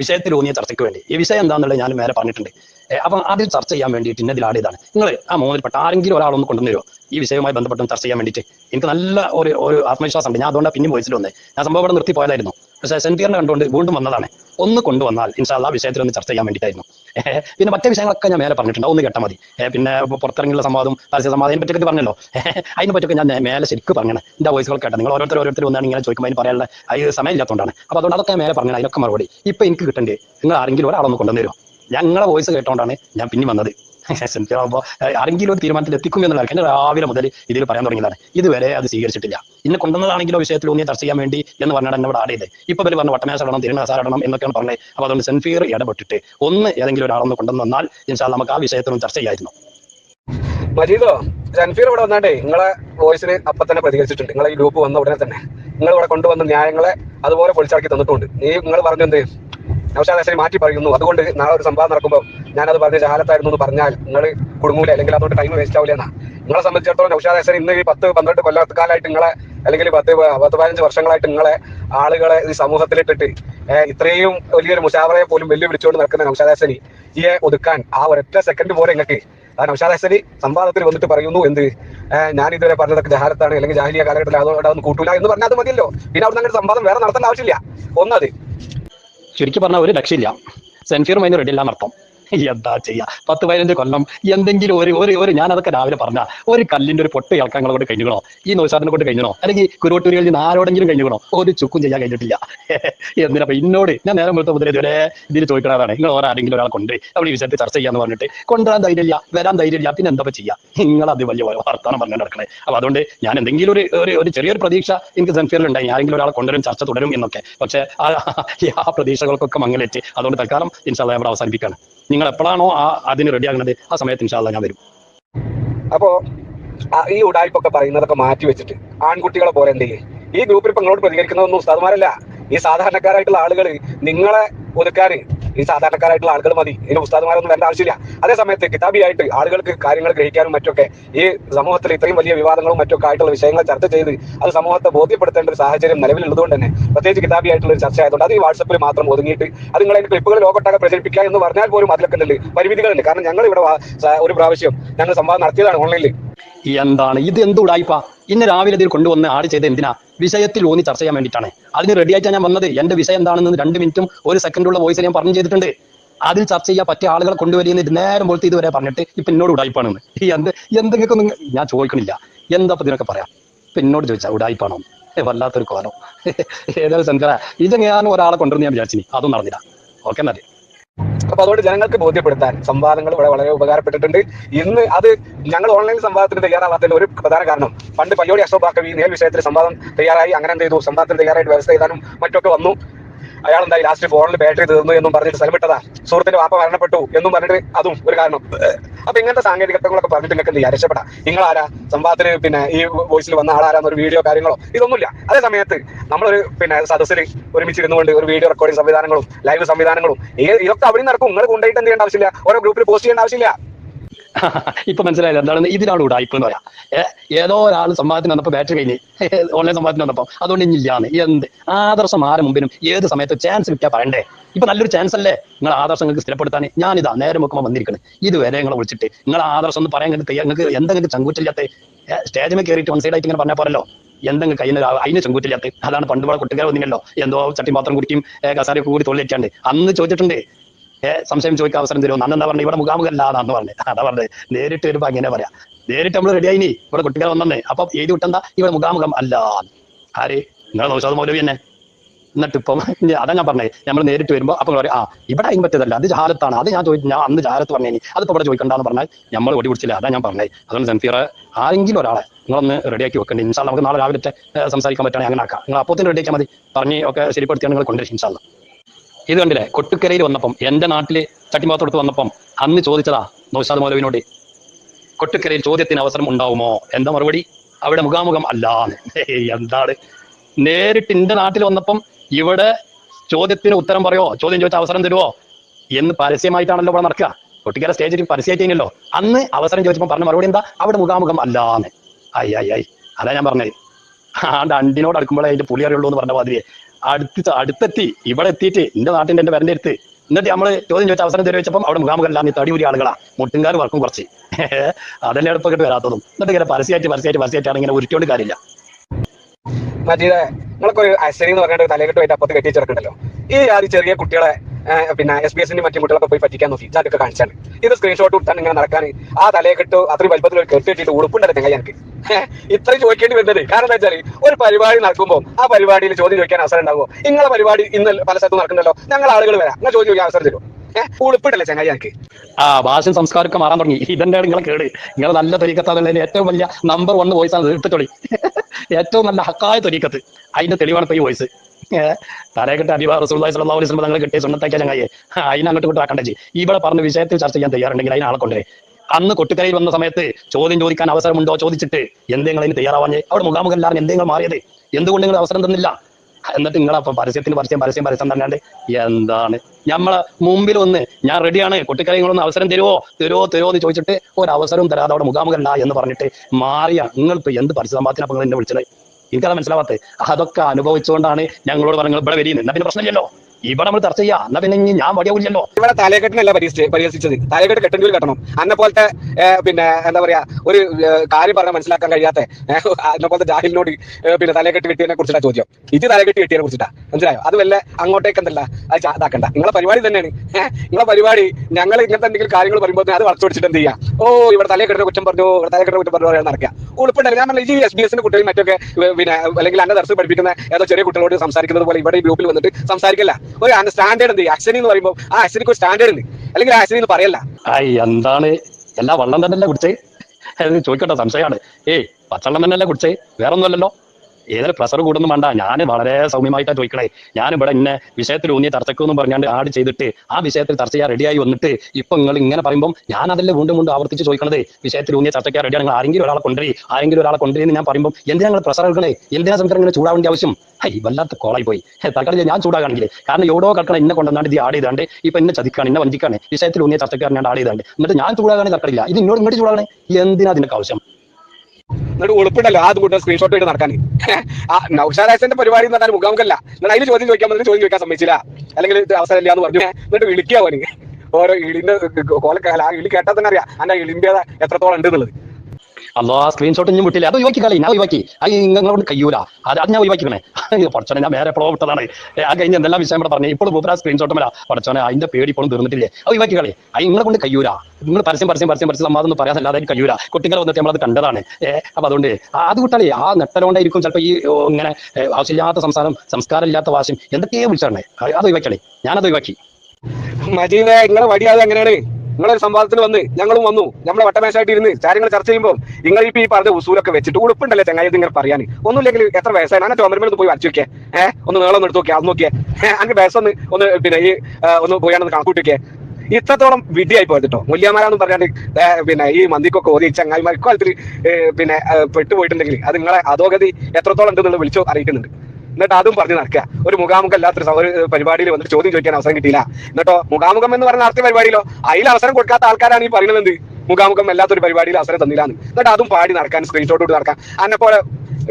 വിഷയത്തിൽ ഊന്നിയ ചർച്ചയ്ക്ക് വേണ്ടി. ഈ വിഷയം എന്താണെന്നുള്ളത് ഞാൻ നേരെ പറഞ്ഞിട്ടുണ്ട്. അപ്പൊ അതിൽ ചർച്ച ചെയ്യാൻ വേണ്ടിയിട്ട് ഇന്നതിൽ ഇതാണ് നിങ്ങൾ ആ മൂന്നിൽപ്പെട്ട ആരെങ്കിലും ഒരാളൊന്ന് കൊണ്ടുവരുമോ ഈ വിഷയവുമായി ബന്ധപ്പെട്ട് ചർച്ച ചെയ്യാൻ വേണ്ടിയിട്ട്. എനിക്ക് നല്ല ഒരു ഒരു ആത്മവിശ്വാസം ഉണ്ട് ഞാൻ അതുകൊണ്ടാണ് പിന്നെ വോയിസിൽ വന്നത് ഞാൻ സംഭവം ഇവിടെ നിർത്തി പോയതായിരുന്നു. പക്ഷേ സെൻഫീറിനെ കണ്ടുകൊണ്ട് വീണ്ടും വന്നതാണ്. ഒന്ന് കൊണ്ടുവന്നാൽ ഇൻഷാല്ല വിഷയത്തിൽ ഒന്ന് ചർച്ച ചെയ്യാൻ വേണ്ടിയിട്ടായിരുന്നു. പിന്നെ മറ്റേ വിഷയങ്ങളൊക്കെ ഞാൻ മേലെ പറഞ്ഞിട്ടുണ്ട്. ഒന്ന് കേട്ടാൽ മതി. പിന്നെ പുറത്തിറങ്ങിയുള്ള സംവാദം പരസ്യ സംവാദം പറ്റിയൊക്കെ പറഞ്ഞല്ലോ. അതിനെ പറ്റിയൊക്കെ ഞാൻ മേലെ ശരിക്കും പറഞ്ഞത് എന്റെ വോയിസുകൾ കേട്ടോ. നിങ്ങൾ ഓരോരുത്തർ ഓരോരുത്തർ വന്നാണ് ഇങ്ങനെ ചോദിക്കുമ്പോൾ അതിന് പറയാനുള്ള അത് സമയമില്ലാത്തതുകൊണ്ടാണ്. അപ്പോൾ അതുകൊണ്ട് അതൊക്കെ മേലെ പറഞ്ഞത് അതിനൊക്കെ മറുപടി. ഇപ്പൊ എനിക്ക് കിട്ടേണ്ടത് നിങ്ങൾ ആരെങ്കിലും ഒരാളൊന്ന് കൊണ്ടുവന്നു തരുമോ ഞങ്ങളെ വോയിസ് കേട്ടോണ്ടാണ് ഞാൻ പിന്നെ വന്നത്. ആരെങ്കിലും ഒരു തീരുമാനത്തിൽ എത്തിക്കും എന്നുള്ള എന്നെ രാവിലെ മുതൽ ഇതിൽ പറയാൻ തുടങ്ങിയതാണ്. ഇതുവരെ അത് സ്വീകരിച്ചിട്ടില്ല. ഇന്ന് കൊണ്ടുവന്നതാണെങ്കിലോ വിഷയത്തിൽ ഊന്നിയ ചർച്ച ചെയ്യാൻ വേണ്ടി എന്ന് പറഞ്ഞാൽ എന്നോട് ആടെ ഇത് ചെയ്ത് ഇപ്പൊ ഇവർ പറഞ്ഞു വട്ടമേശ ഇടണം തിരുണ ഇടണം എന്നൊക്കെയാണ് പറഞ്ഞത്. അപ്പൊ അതുകൊണ്ട് സെൻഫീർ ഇടപെട്ടിട്ട് ഒന്ന് ഏതെങ്കിലും ഒരാളൊന്ന് കൊണ്ടുവന്ന് വന്നാൽ ഇൻഷാൽ നമുക്ക് ആ വിഷയത്തിലും ചർച്ച ചെയ്യായിരുന്നു മജീദോ സെൻഫിയർ ഇവിടെ വന്നാണ്ടേ നിങ്ങളെ വോയിസിന് അപ്പൊ തന്നെ പ്രതികരിച്ചിട്ടുണ്ട്. നിങ്ങളെ ഈ ഗ്രൂപ്പ് വന്ന ഉടനെ തന്നെ. നിങ്ങൾ ഇവിടെ കൊണ്ടുവന്ന ന്യായങ്ങളെ അതുപോലെ പൊളിച്ചാക്കി തന്നിട്ടുണ്ട്. നീ നിങ്ങൾ പറഞ്ഞു എന്ത്? നൗഷാദ് ഹസനെ മാറ്റി പറയുന്നു. അതുകൊണ്ട് നാളെ ഒരു സംഭവം നടക്കുമ്പോൾ ഞാനത് പറഞ്ഞ ജഹാലത്തായിരുന്നു എന്ന് പറഞ്ഞാൽ നിങ്ങൾ കുടുങ്ങൂല? അല്ലെങ്കിൽ അതുകൊണ്ട് ടൈം വേസ്റ്റ് ആവില്ല എന്നാ. നിങ്ങളെ സംബന്ധിച്ചിടത്തോളം നൌഷാദ് ഹസൻ ഇന്ന് ഈ പത്ത് പന്ത്രണ്ട് കൊല്ലക്കാലമായിട്ട് നിങ്ങളെ അല്ലെങ്കിൽ പത്ത് പത്ത് പതിനഞ്ച് വർഷങ്ങളായിട്ട് നിങ്ങളെ ആളുകളെ ഈ സമൂഹത്തിലിട്ടിട്ട് ഇത്രയും വലിയൊരു മുഷാവറയെ പോലും വെല്ലുവിളിച്ചുകൊണ്ട് നടക്കുന്ന നൌഷാദ് ഹസനി ഈയെ ഒതുക്കാൻ ആ ഒരൊറ്റ സെക്കൻഡ് പോലെ ഇങ്ങക്ക് ആ നൌഷാദ് ഹസനി സംവാദത്തിൽ വന്നിട്ട് പറയുന്നു എന്ത്? ഞാൻ ഇതുവരെ പറഞ്ഞതൊക്കെ ജഹാലത്താണ് അല്ലെങ്കിൽ ജാഹിലിയ കാലഘട്ടത്തിൽ അതോടെ ഒന്നും കൂട്ടൂല എന്ന് പറഞ്ഞാൽ അത് മതിയല്ലോ. പിന്നെ അവിടെ അങ്ങനെ സംവാദം വേറെ നടത്തേണ്ട ആവശ്യമില്ല. ഒന്നത് ചുരുക്കി പറഞ്ഞാൽ ഒരു രക്ഷയില്ല. സെൻഫിയറും അതിന് റെഡി അല്ല അർത്ഥം എന്താ ചെയ്യാ? പത്ത് പതിനഞ്ച് കൊല്ലം എന്തെങ്കിലും ഒരു ഒരു ഒരു ഞാൻ അതൊക്കെ രാവിലെ പറഞ്ഞ. ഒരു കല്ലിന്റെ ഒരു പൊട്ട് ഇളക്കാൻ നിങ്ങളെ കൊണ്ട് കഴിഞ്ഞോ ഈ നോശാദിനെ കൊണ്ട് കഴിഞ്ഞോ അല്ലെങ്കിൽ കുരുവട്ടൂരികളിൽ നിന്ന് ആരോടെങ്കിലും കഴിഞ്ഞോ ഒരു ചുക്കും ചെയ്യാൻ കഴിഞ്ഞിട്ടില്ല. എന്തിനാ ഇന്നോട് ഞാൻ നേരം വിളിച്ച മുതലേ ഇതുവരെ ഇതിൽ ചോദിക്കണതാണ്. നിങ്ങൾ ഓരോ ആരെങ്കിലും ഒരാളെ കൊണ്ട് അവിടെ ഈ വിഷയത്തിൽ ചർച്ച ചെയ്യാന്ന് പറഞ്ഞിട്ട് കൊണ്ടുവരാൻ ധൈര്യമില്ല വരാൻ ധൈര്യമില്ല പിന്നെ എന്താ ചെയ്യാ? നിങ്ങൾ അത് വലിയ വർത്താനം പറഞ്ഞു നടക്കണേ. അപ്പൊ അതുകൊണ്ട് ഞാൻ എന്തെങ്കിലും ഒരു ഒരു ചെറിയൊരു പ്രതീക്ഷ എനിക്ക് സെൻഫിയറിൽ ഉണ്ടായി. ആരെങ്കിലും ഒരാളെ കൊണ്ടുവരും ചർച്ച തുടരും എന്നൊക്കെ. പക്ഷേ ആ പ്രതീക്ഷകൾക്കൊക്കെ മങ്ങലേറ്റ്. അതുകൊണ്ട് തൽക്കാലം ഇൻഷാല്ല അവസാനിപ്പിക്കാണ് നിങ്ങൾ എപ്പോഴാണോ ആ അതിന് റെഡി ആകുന്നത് ആ സമയത്ത് ഇൻഷാല്ല ഞാൻ വരും. അപ്പോ ഈ ഉടായ്പൊക്കെ പറയുന്നതൊക്കെ മാറ്റി വെച്ചിട്ട് ആൺകുട്ടികളെ പോലെ എന്ത് ഈ ഗ്രൂപ്പിൽ ഇപ്പൊ ഇങ്ങോട്ട് പ്രതികരിക്കുന്നതൊന്നും ഉസ്താദ്മാരല്ല. ഈ സാധാരണക്കാരായിട്ടുള്ള ആളുകൾ നിങ്ങളെ ഒതുക്കാൻ ഈ സാധാരണക്കാരായിട്ടുള്ള ആളുകൾ മതി. ഇതിന് ഉസ്താദ്മാരൊന്നും വേണ്ട ആവശ്യമില്ല. അതേ സമയത്ത് കിതാബിയായിട്ട് ആളുകൾക്ക് കാര്യങ്ങൾ ഗ്രഹിക്കാനും മറ്റൊക്കെ ഈ സമൂഹത്തിൽ ഇത്രയും വലിയ വിവാദങ്ങളും മറ്റൊക്കെ ആയിട്ടുള്ള വിഷയങ്ങൾ ചർച്ച ചെയ്ത് അത് സമൂഹത്തെ ബോധ്യപ്പെടുത്തേണ്ട ഒരു സാഹചര്യം നിലവിലുള്ളതുകൊണ്ട് തന്നെ പ്രത്യേകിച്ച് കിതാബിയായിട്ടുള്ള ഒരു ചർച്ച ആയതുകൊണ്ട് അത് ഈ വാട്സപ്പിൽ മാത്രം ഒതുങ്ങിയിട്ട് അത് നിങ്ങൾ അതിന്റെ ക്ലിപ്പുകൾ ലോകത്തൊക്കെ പ്രചരിപ്പിക്കുക എന്ന് പറഞ്ഞാൽ പോലും അതിലൊക്കെ ഉണ്ട് പരിമിതികളുണ്ട്. കാരണം ഞങ്ങൾ ഇവിടെ ഒരു പ്രാവശ്യം ഞങ്ങൾ സംവാദം നടത്തിയതാണ് ഓൺലൈനിൽ. എന്താണ്? ഇത് എന്ത് ഉടായിപ്പാ? ഇന്ന് രാവിലെ ഇതിൽ കൊണ്ടുവന്ന് ആഡ് ചെയ്ത് എന്തിനാ? വിഷയത്തിൽ ഊന്നി ചർച്ച ചെയ്യാൻ വേണ്ടിയിട്ടാണ്. അതിന് റെഡി ആയിട്ടാണ് ഞാൻ വന്നത്. എന്റെ വിഷയം എന്താണെന്ന് രണ്ട് മിനിറ്റും ഒരു സെക്കൻഡുള്ള വോയിസ് ഞാൻ പറഞ്ഞു ചെയ്തിട്ടുണ്ട്. അതിൽ ചർച്ച ചെയ്യാൻ പറ്റിയ ആളുകളെ കൊണ്ടുവരുന്ന ഇത് നേരം പോലത്തെ ഇതുവരെ പറഞ്ഞിട്ട് ഇപ്പൊ എന്നോട് ഉടായിപ്പാണെന്ന്. ഈ എന്ത് എന്തെങ്കിലും ഒന്നും ഞാൻ ചോദിക്കണില്ല. എന്താ ഇതിനൊക്കെ പറയാം? ഇപ്പൊ എന്നോട് ചോദിച്ചാ ഉടായിപ്പാണോ? വല്ലാത്തൊരു കോലം. ഏതായാലും സെൻസറ ഇത് ഞാൻ ഒരാളെ കൊണ്ടുവന്ന് ഞാൻ വിചാരിച്ചിനി. അതൊന്നും നടന്നില്ല. ഓക്കെ എന്നാൽ അപ്പൊ അതുകൊണ്ട് ജനങ്ങൾക്ക് ബോധ്യപ്പെടുത്താൻ സംവാദങ്ങൾ ഇവിടെ വളരെ ഉപകാരപ്പെട്ടിട്ടുണ്ട്. ഇന്ന് അത് ഞങ്ങൾ ഓൺലൈൻ സംവാദത്തിന് തയ്യാറാവാത്തതിന്റെ ഒരു പ്രധാന കാരണം പണ്ട് പയ്യോടി അശോക് ബാക്കവി നേൽ വിഷയത്തിൽ സംവാദം തയ്യാറായി അങ്ങനെ എന്ത് ചെയ്തു? സംവാദത്തിന് തയ്യാറായിട്ട് വ്യവസ്ഥ ചെയ്താനും മറ്റൊക്കെ വന്നു. അയാൾ എന്തായി ലാസ്റ്റ് ഫോണിൽ ബാറ്ററി തീർന്നു എന്നും പറഞ്ഞിട്ട് സ്ഥലം വിട്ടതാ. സുഹൃത്തിന്റെ വാപ്പ മരണപ്പെട്ടു എന്നും പറഞ്ഞിട്ട് അതും ഒരു കാരണം. അപ്പൊ ഇങ്ങനത്തെ സാങ്കേതികത്വങ്ങളൊക്കെ പറഞ്ഞിട്ട് നിങ്ങൾക്ക് എന്ത് രക്ഷപ്പെടാം. നിങ്ങൾ ആരാ സംവാദത്തിന് പിന്നെ ഈ വോയിസിൽ വന്ന ആളാരാന്ന് ഒരു വീഡിയോ കാര്യങ്ങളോ? ഇതൊന്നുമില്ല. അതേ സമയത്ത് നമ്മളൊരു പിന്നെ സദസ്സിൽ ഒരുമിച്ചിരുന്നു കൊണ്ട് ഒരു വീഡിയോ റെക്കോർഡിംഗ് സംവിധാനങ്ങളും ലൈവ് സംവിധാനങ്ങളും ഇതൊക്കെ അവിടെ നടക്കും. നിങ്ങൾ കൊണ്ടുപോയിട്ട് എന്ത് ചെയ്യേണ്ട ആവശ്യമില്ല? ഓരോ ഗ്രൂപ്പിൽ പോസ്റ്റ് ചെയ്യേണ്ട ആവശ്യമില്ല. ഇപ്പൊ മനസ്സിലായില്ല. എന്താണ് ഇതിലാണ് ഉടായ്പ എന്ന് പറയാം. ഏതോ ഒരാൾ സംവാദത്തിന് വന്നപ്പോ ബാറ്ററി കഴിഞ്ഞ് ഓൺലൈൻ സംവാദത്തിന് വന്നപ്പോ അതുകൊണ്ട് ഇനി ഇല്ലാന്ന്. എന്ത്? ആദർശം ആരെ മുമ്പിനും ഏത് സമയത്ത് ചാൻസ് കിട്ടാ പറയണ്ടേ? ഇപ്പൊ നല്ലൊരു ചാൻസ് അല്ലേ? നിങ്ങൾ ആദർശങ്ങൾക്ക് സ്ഥിരപ്പെടുത്താൻ ഞാനിതാ നേരെ നോക്കുമ്പോൾ വന്നിരിക്കുന്നത് ഇതുവരെ നിങ്ങളെ വിളിച്ചിട്ട് നിങ്ങൾ ആദർശം എന്ന് പറയാൻ നിങ്ങൾക്ക് എന്തെങ്കിലും ചങ്കൂറ്റില്ലാത്ത സ്റ്റേജിൽ കയറിയിട്ട് വൺ സൈഡ് ആയിട്ട് ഇങ്ങനെ പറഞ്ഞാൽ പോരല്ലോ? എന്തെങ്കിലും കയ്യിൽ അതിന് ചങ്കൂറ്റില്ലാത്ത അതാണ് പണ്ട് പോലെ കുട്ടികൾ വന്നില്ലല്ലോ എന്തോ ചട്ടി മാത്രം കുടിക്കും കസാരയൊക്കെ കൂടി തൊള്ളിയിട്ടാണ്ട് അന്ന് ചോദിച്ചിട്ടുണ്ട് സംശയം ചോദിക്കാൻ അവസരം തരുമോ? അന്നെന്താ പറഞ്ഞത് ഇവിടെ മുഖാമുഖല്ല അന്ന് പറഞ്ഞത് അതാ പറഞ്ഞത് നേരിട്ട് വരുമ്പോ അങ്ങനെ പറയാം. നേരിട്ട് നമ്മൾ റെഡി ആയിനി. ഇവിടെ കുട്ടികൾ വന്നെ. അപ്പൊ എഴുതി വിട്ടെന്താ? ഇവിടെ മുഖാമുഖം അല്ല ആര്? നിങ്ങളെ നൗഷാദ് മൗലവി തന്നെ എന്നിട്ട് ഇപ്പം അതാ ഞാൻ പറഞ്ഞേ. നമ്മൾ നേരിട്ട് വരുമ്പോൾ അപ്പൊ പറയും ആ ഇവിടെ അതിന് പറ്റതല്ല അത് ജാലത്താണ്. അത് ഞാൻ ചോദിച്ചു ഞാൻ അന്ന് ജാലത്ത് പറഞ്ഞേനി. അതിപ്പോ ഇവിടെ ചോദിക്കണ്ടെന്ന് പറഞ്ഞാൽ നമ്മൾ ഓടി പിടിച്ചില്ല? അതാ ഞാൻ പറഞ്ഞേ. അതുകൊണ്ട് സെൻഫിയർ ആരെങ്കിലും ഒരാളെ നിങ്ങളൊന്ന് റെഡിയാക്കി വെക്കണ്ടേ. ഇൻഷാല്ല നമുക്ക് നാളെ രാവിലത്തെ സംസാരിക്കാൻ പറ്റുകയാണെങ്കിൽ അങ്ങനെ ആക്കാം. നിങ്ങൾ അപ്പോത്തിന് റെഡിയാക്കിയാൽ മതി. പറഞ്ഞ് ഒക്കെ ശരിപ്പെടുത്തിയാണ് നിങ്ങൾ കൊണ്ടുവരും ഇൻഷാല്ല ഇത് കണ്ടില്ലേ? കൊട്ടുക്കരയിൽ വന്നപ്പം എന്റെ നാട്ടിൽ ചട്ടിമാത്തോടത്ത് വന്നപ്പം അന്ന് ചോദിച്ചതാ നൗഷാദ് മൗലവിനോട് കൊട്ടുക്കരയിൽ ചോദ്യത്തിന് അവസരം ഉണ്ടാവുമോ? എന്താ മറുപടി? അവിടെ മുഖാമുഖം അല്ലാന്ന് എന്താണ്? നേരിട്ട് എന്റെ നാട്ടിൽ വന്നപ്പം ഇവിടെ ചോദ്യത്തിന് ഉത്തരം പറയോ? ചോദ്യം ചോദിച്ച അവസരം തരുമോ എന്ന് പരസ്യമായിട്ടാണല്ലോ ഇവിടെ നടക്കുക. കൊട്ടിക്കര സ്റ്റേജിൽ പരസ്യമായിട്ടില്ലല്ലോ. അന്ന് അവസരം ചോദിച്ചപ്പോൾ പറഞ്ഞ മറുപടി എന്താ? അവിടെ മുഖാമുഖം അല്ലാന്ന്. അയ്യായി അതാ ഞാൻ പറഞ്ഞത്. ആ അണ്ടിനോട് അടുക്കുമ്പോഴേ അതിന്റെ പുളി അറിയുള്ളൂ എന്ന് പറഞ്ഞ മാതിരി അടുത്ത് അടുത്തെത്തി. ഇവിടെ എത്തിയിട്ട് എന്റെ നാട്ടിന്റെ എന്റെ വരന്റെ എന്നിട്ട് നമ്മൾ ചോദ്യം ചോദിച്ച അവസരം തരുവ വെച്ചപ്പോൾ അവിടെ ഈ തടി തടിയൂരി ആളുകളാ. മുട്ടുംകാർ വർക്കും കുറച്ച്. അതല്ലേ എളുപ്പമായിട്ട് വരാത്തതും. എന്നിട്ട് ഇങ്ങനെ പരസ്യമായിട്ട് പരസ്യമായിട്ട് പരസ്യമായിട്ടാണ് ഇങ്ങനെ ഉരുട്ടിയോണ്ട് കാര്യമില്ല. മറ്റേ നിങ്ങളൊക്കെ ഒരു അശ്വരി എന്ന് പറഞ്ഞിട്ട് തലകെട്ടുമായിട്ട് പോയിട്ട് അപ്പത്ത് കെട്ടിച്ചിറക്കണ്ടല്ലോ ഈ ആദ്യം ചെറിയ കുട്ടികളെ ആ, പിന്നെ എസ് ബി എസിന്റെ മറ്റു കുട്ടികളൊക്കെ പോയി പറ്റിക്കാൻ നോക്കി. ഇതൊക്കെ കാണിച്ചാണ്. ഇത് സ്ക്രീൻഷോട്ട് ഇട്ടാൽ ഇങ്ങനെ നടക്കാൻ. ആ തലയെക്കെട്ട് അത്രയും വലുപ്പത്തിൽ ഒരു കെട്ടി ഇട്ടിട്ട് ഉടുപ്പുണ്ടായിരുന്നു ചെങ്ങായി എനിക്ക് ഇത്രയും ചോദിക്കേണ്ടി വരുന്നത്. കാരണം എന്താ വെച്ചാൽ ഒരു പരിപാടി നടക്കുമ്പോൾ ആ പരിപാടിയിൽ ചോദ്യം ചോദിക്കാൻ അവസരം ഉണ്ടാകുമോ നിങ്ങളെ പരിപാടി ഇന്ന് പല സ്ഥലത്തും നടക്കുന്നല്ലോ ഞങ്ങൾ ആളുകൾ വരാം. നിങ്ങൾ ചോദ്യം ചോദിക്കാൻ അവസരം തരും. ഏഹ് ഉടുപ്പിട്ടല്ലേ ചെങ്ങായി എനിക്ക് ആ മാറാൻ തുടങ്ങി. ഇതന്നെ നിങ്ങളെ കേട്. നിങ്ങൾ നല്ല തൊരീക്കത്താന്നുള്ളതിന് ഏറ്റവും വലിയ നമ്പർ വൺ വോയിസ് ആണ്. ഏറ്റവും നല്ല ഹക്കായ തൊരീക്കത്ത് അതിന്റെ തെളിവാണ് ഇപ്പൊ ഈ വോയിസ് തലയെക്കെട്ട് അബിബ റസൂൽ സല്ലല്ലാഹു അലൈഹി തങ്ങൾ കിട്ടിയ സുന്നത്താക്കിയ ചങ്ങായി അതിനെ അങ്ങോട്ട് ഇങ്ങോട്ട് ആക്കണ്ടേ ഇവിടെ പറഞ്ഞ വിഷയത്തിൽ ചർച്ച ചെയ്യാൻ തയ്യാറുണ്ടെങ്കിൽ അതിനെ ആളെ അന്ന് കൊട്ടിക്കരയിൽ വന്ന സമയത്ത് ചോദ്യം ചോദിക്കാൻ അവസരമുണ്ടോ ചോദിച്ചിട്ട് എന്തെങ്കിലും അതിന് തയ്യാറാവാഞ്ഞ്? അവിടെ മുഖാമുഖം എല്ലാവരും എന്തെങ്കിലും മാറിയത്? എന്തുകൊണ്ട് നിങ്ങൾ അവസരം തന്നില്ല? എന്നിട്ട് നിങ്ങൾ അപ്പൊ പരസ്യത്തിന് പരസ്യം പരസ്യം പരസ്യം തന്നാണ്ട് എന്താണ്? നമ്മളെ മുമ്പിൽ ഒന്ന് ഞാൻ റെഡിയാണ് കുട്ടിക്കളങ്ങളൊന്ന് അവസരം തരുമോ തരുമോ തരുമോ എന്ന് ചോദിച്ചിട്ട് ഒരു അവസരവും തരാതെ അവിടെ മുഖാമുഖല്ല എന്ന് പറഞ്ഞിട്ട് മാറിയ നിങ്ങൾ ഇപ്പൊ എന്ത് പരസ്യ സമ്പാദത്തിനപ്പം നിങ്ങൾ എന്നെ വിളിച്ചത്? എനിക്കത് മനസ്സിലാവാത്തത്. അതൊക്കെ അനുഭവിച്ചുകൊണ്ടാണ് ഞങ്ങളോട് പറഞ്ഞത്. ഇവിടെ വരികയെന്ന്. എന്നാ പിന്നെ പ്രശ്നമില്ലല്ലോ. ഇവിടെ നമ്മൾ ചർച്ച ചെയ്യാം. എന്നാ പിന്നെ ഞാൻ വടിയാവില്ലല്ലോ ഇവിടെ തലേക്കെട്ടിനല്ല പരിഹരിച്ച് പരിഹസിച്ചത്. തലക്കെട്ട് കെട്ടെങ്കിൽ കെട്ടണം. അന്നെ പോലത്തെ പിന്നെ എന്താ പറയാ ഒരു കാര്യം പറഞ്ഞാൽ മനസ്സിലാക്കാൻ കഴിയാത്ത അന്നെ പോലത്തെ ജാഹിലിനോട് പിന്നെ തലേക്കെട്ട് കിട്ടിയതിനെ കുറിച്ചിട്ടാ ചോദ്യം. ഇത് തലേക്കെട്ട് കിട്ടിയതിനെ കുറിച്ചിട്ടാ. മനസ്സിലായോ? അത് വല്ല അങ്ങോട്ടേക്ക് എന്തല്ല അത് ഇതാക്കണ്ട. നിങ്ങളെ പരിപാടി തന്നെയാണ്. നിങ്ങളെ പരിപാടി ഞങ്ങൾ ഇങ്ങനത്തെ എന്തെങ്കിലും കാര്യങ്ങൾ പറയുമ്പോൾ അത് വളച്ചു പിടിച്ചിട്ട് എന്ത് ചെയ്യാം? ഓ ഇവിടെ തലക്കെട്ടിനെ കുറ്റം പറഞ്ഞു ഇവിടെ തലക്കെട്ടിനെ കുറ്റം പറഞ്ഞു നടക്കുക. ഉൾപ്പെടെ ഞാൻ ഈ എസ് ബി എസിന്റെ കുട്ടികളും മറ്റൊക്കെ പിന്നെ അല്ലെങ്കിൽ അന്നെ ദർശനം പഠിപ്പിക്കുന്ന ഏതോ ചെറിയ കുട്ടികളോട് സംസാരിക്കുന്നത് പോലെ ഇവിടെ ഈ ഗ്രൂപ്പിൽ വന്നിട്ട് സംസാരിക്കില്ല. ഒരു സ്റ്റാൻഡേർഡ് ഉണ്ട്. അശ്വനി എന്ന് പറയുമ്പോൾ ആ അശ്വനിക്ക് ഒരു സ്റ്റാൻഡേർഡ് ഉണ്ട്. അല്ലെങ്കിൽ ആ എന്ന് പറയല്ല. എന്താണ്? എല്ലാ വള്ളം തന്നെ കുടിച്ചേ? ചോദിക്കട്ടെ സംശയമാണ്. ഏയ് പച്ചവെള്ളം തന്നെയല്ലേ കുടിച്ചേ? വേറെ ഒന്നുമല്ലല്ലോ ഏതൊരു പ്രഷർ കൂടുന്നു വേണ്ട. ഞാൻ വളരെ സൗമ്യമായിട്ടാണ് ചോദിക്കണേ. ഞാൻ ഇവിടെ ഇന്നെ വിഷയത്തിൽ ഊന്നിയ എന്ന് പറഞ്ഞാണ്ട് ആഡ് ചെയ്തിട്ട് ആ വിഷയത്തിൽ ചർച്ച ചെയ്യാൻ റെഡിയായി വന്നിട്ട് ഇപ്പൊ നിങ്ങൾ ഇങ്ങനെ പറയുമ്പോൾ ഞാൻ അതല്ലേ വീണ്ടും വീണ്ടും ആവർത്തിച്ച് ചോദിക്കണത്? വിഷയത്തിൽ ഊന്നിയ ചർച്ചയ്ക്ക് റെഡിയാണ് നിങ്ങൾ ആരെങ്കിലും ഒരാളെ കൊണ്ടുവരി ആരെങ്കിലും ഒരാളെ കൊണ്ടുവരി ഞാൻ പറയുമ്പോൾ എന്തിനാ നിങ്ങൾ പ്രഷർ എടുക്കണേ? എന്തിനാ സംസാരം ഇങ്ങനെ ചൂടാവേണ്ട ആവശ്യം? ഹൈ വല്ലാത്ത കോളായി പോയി. തൽക്കാലം ഞാൻ ചൂടാകാണെങ്കിൽ കാരണം എവിടോ കിടക്കണം എന്നെ കൊണ്ടുവന്നാണ്ട് ഇത് ആഡ് ചെയ്താണ്ട് ഇപ്പൊ എന്നെ ചതിക്കാണ് എന്നെ വഞ്ചിക്കാണ്. വിഷയത്തിൽ ഊന്നിയ ചർച്ചയ്ക്ക് ഞാൻ ആഡ് ചെയ്താണ്ട്. എന്നിട്ട് ഞാൻ ചൂടാകാണെങ്കിൽ തർക്കമില്ല ഇത് ഇങ്ങോട്ട് ഇങ്ങോട്ട് ചൂടാകണേ? എന്തിനാ അതിന്റെ ആവശ്യം? എന്നിട്ട് ഉളുപ്പിണ്ടല്ലോ ആ കൂട്ടം സ്ക്രീൻഷോട്ട് എടുത്ത് നടക്കാൻ ആ നൗഷാദ് ഹസന്റെ പരിപാടി എന്ന് പറഞ്ഞാൽ മുഖാമുഖല്ല. എന്നിട്ട് അതിന് ചോദ്യം ചോദിക്കാൻ വന്നിട്ട് ചോദ്യം ചോദിക്കാൻ സമ്മതിച്ചില്ല. അല്ലെങ്കിൽ അവസരം അവസരമില്ല എന്ന് പറഞ്ഞു. എന്നിട്ട് വിളിക്കുക ഓരോ ഇളിന്റെ കോലക്കാല ആ ഇളി കേട്ടാൽ തന്നെ അറിയാം. അന്റെ ഇളിന്റെ എത്രത്തോളം ഉണ്ട് എന്നുള്ളത് അല്ലോ സ്ക്രീൻഷോട്ട് ഞാൻ വിട്ടില്ല. അത് ഒഴിവാക്കി കളി ഞാൻ ഒഴിവാക്കി. അത് നിങ്ങളോട് കഴിയൂല അത് അത് ഞാൻ ഒഴിവാക്കിക്കണേ. പഠിച്ചോനെ ഞാൻ വേറെ എപ്പോഴോ വിട്ടതാണ് ആ കഴിഞ്ഞ എന്തെല്ലാം വിഷയം ഇവിടെ പറഞ്ഞു. ഇപ്പോൾ മൂപ്പര സ്ക്രീൻഷോട്ട് മേല പഠിച്ചോനെ അതിന്റെ പേടി ഇപ്പോഴും തീർന്നിട്ടില്ലേ? അത് ഒഴിവാക്കി കളി. അത് നിങ്ങളെ കൊണ്ട് കഴിയൂല നിങ്ങൾ പരസ്യം പരസ്യം പരസ്യം പരസ്യം സമ്മാനം ഒന്നും പറയാനല്ലാതെ എനിക്ക് കഴിയൂല കുട്ടികളെ വന്നിട്ട് നമ്മളത് കണ്ടതാണ്. അപ്പൊ അതുകൊണ്ട് അത് വിട്ടാലേ ആ നെട്ടലോണ്ടായിരിക്കും ചിലപ്പോൾ ഈ ഇങ്ങനെ ആവശ്യമില്ലാത്ത സംസാരം സംസ്കാരം ഇല്ലാത്ത വാശം എന്തൊക്കെയോ വിളിച്ചാണേ. അത് ഒഴിവാക്കിയാലേ ഞാനത് ഒഴിവാക്കി. മജീദ് നിങ്ങളെ വടിയാതെ എങ്ങനെയാണ്? നിങ്ങളൊരു സംവാദത്തിന് വന്ന് ഞങ്ങളും വന്നു. നമ്മളെ വട്ടമേശായിട്ട് ഇരുന്ന് കാര്യങ്ങൾ ചർച്ച ചെയ്യുമ്പോൾ നിങ്ങൾ ഇപ്പൊ ഈ പറഞ്ഞ ഉസൂലൊക്കെ വെച്ചിട്ട് ഉടുപ്പുണ്ടല്ലേ ചങ്ങായി നിങ്ങൾ പറയാൻ? ഒന്നുമില്ലെങ്കിൽ എത്ര വയസ്സായി? ചുമരുമേൽ ഒന്ന് പോയി വരച്ചു വെക്കേ ഏഹ് ഒന്ന് നീളം എടുത്ത് നോക്കിയാൽ അത് നോക്കിയേ. അങ്ങനെ വയസ്സൊന്ന് ഒന്ന് പിന്നെ ഈ ഒന്ന് പോയാണെന്ന് കണക്കൂട്ടിക്കേ ഇത്രത്തോളം വിധിയായി പോയത് കേട്ടോ മുല്യമാരാന്ന് പറഞ്ഞാൽ പിന്നെ ഈ മന്തിക്കൊക്കെ ഓതി ചങ്ങായിമാർ ഇക്കാലത്തിൽ പിന്നെ പെട്ടുപോയിട്ടുണ്ടെങ്കിൽ അത് നിങ്ങളെ അധോഗതി എത്രത്തോളം ഉണ്ടെന്നുള്ളത് വിളിച്ചു അറിയിക്കുന്നുണ്ട്. എന്നിട്ട് അതും പറഞ്ഞു നടക്കുക. ഒരു മുഖാമുഖം അല്ലാത്തൊരു ഒരു പരിപാടിയിൽ വന്നിട്ട് ചോദ്യം ചോദിക്കാൻ അവസരം കിട്ടിയില്ല. എന്നിട്ടോ മുഖാമുഖം എന്ന് പറഞ്ഞ നടത്തിയ പരിപാടിയിലോ? അതിൽ അവസരം കൊടുക്കാത്ത ആൾക്കാരാണ് ഈ പറയുന്നത് മുഖാമുഖം അല്ലാത്തൊരു പരിപാടിയിൽ അവസരം തന്നില്ലാന്ന്. എന്നിട്ട് അതും പാടി നടക്കാൻ സ്ക്രീൻഷോട്ട് ഇട്ട് നടക്കാൻ. അന്നെ പോലെ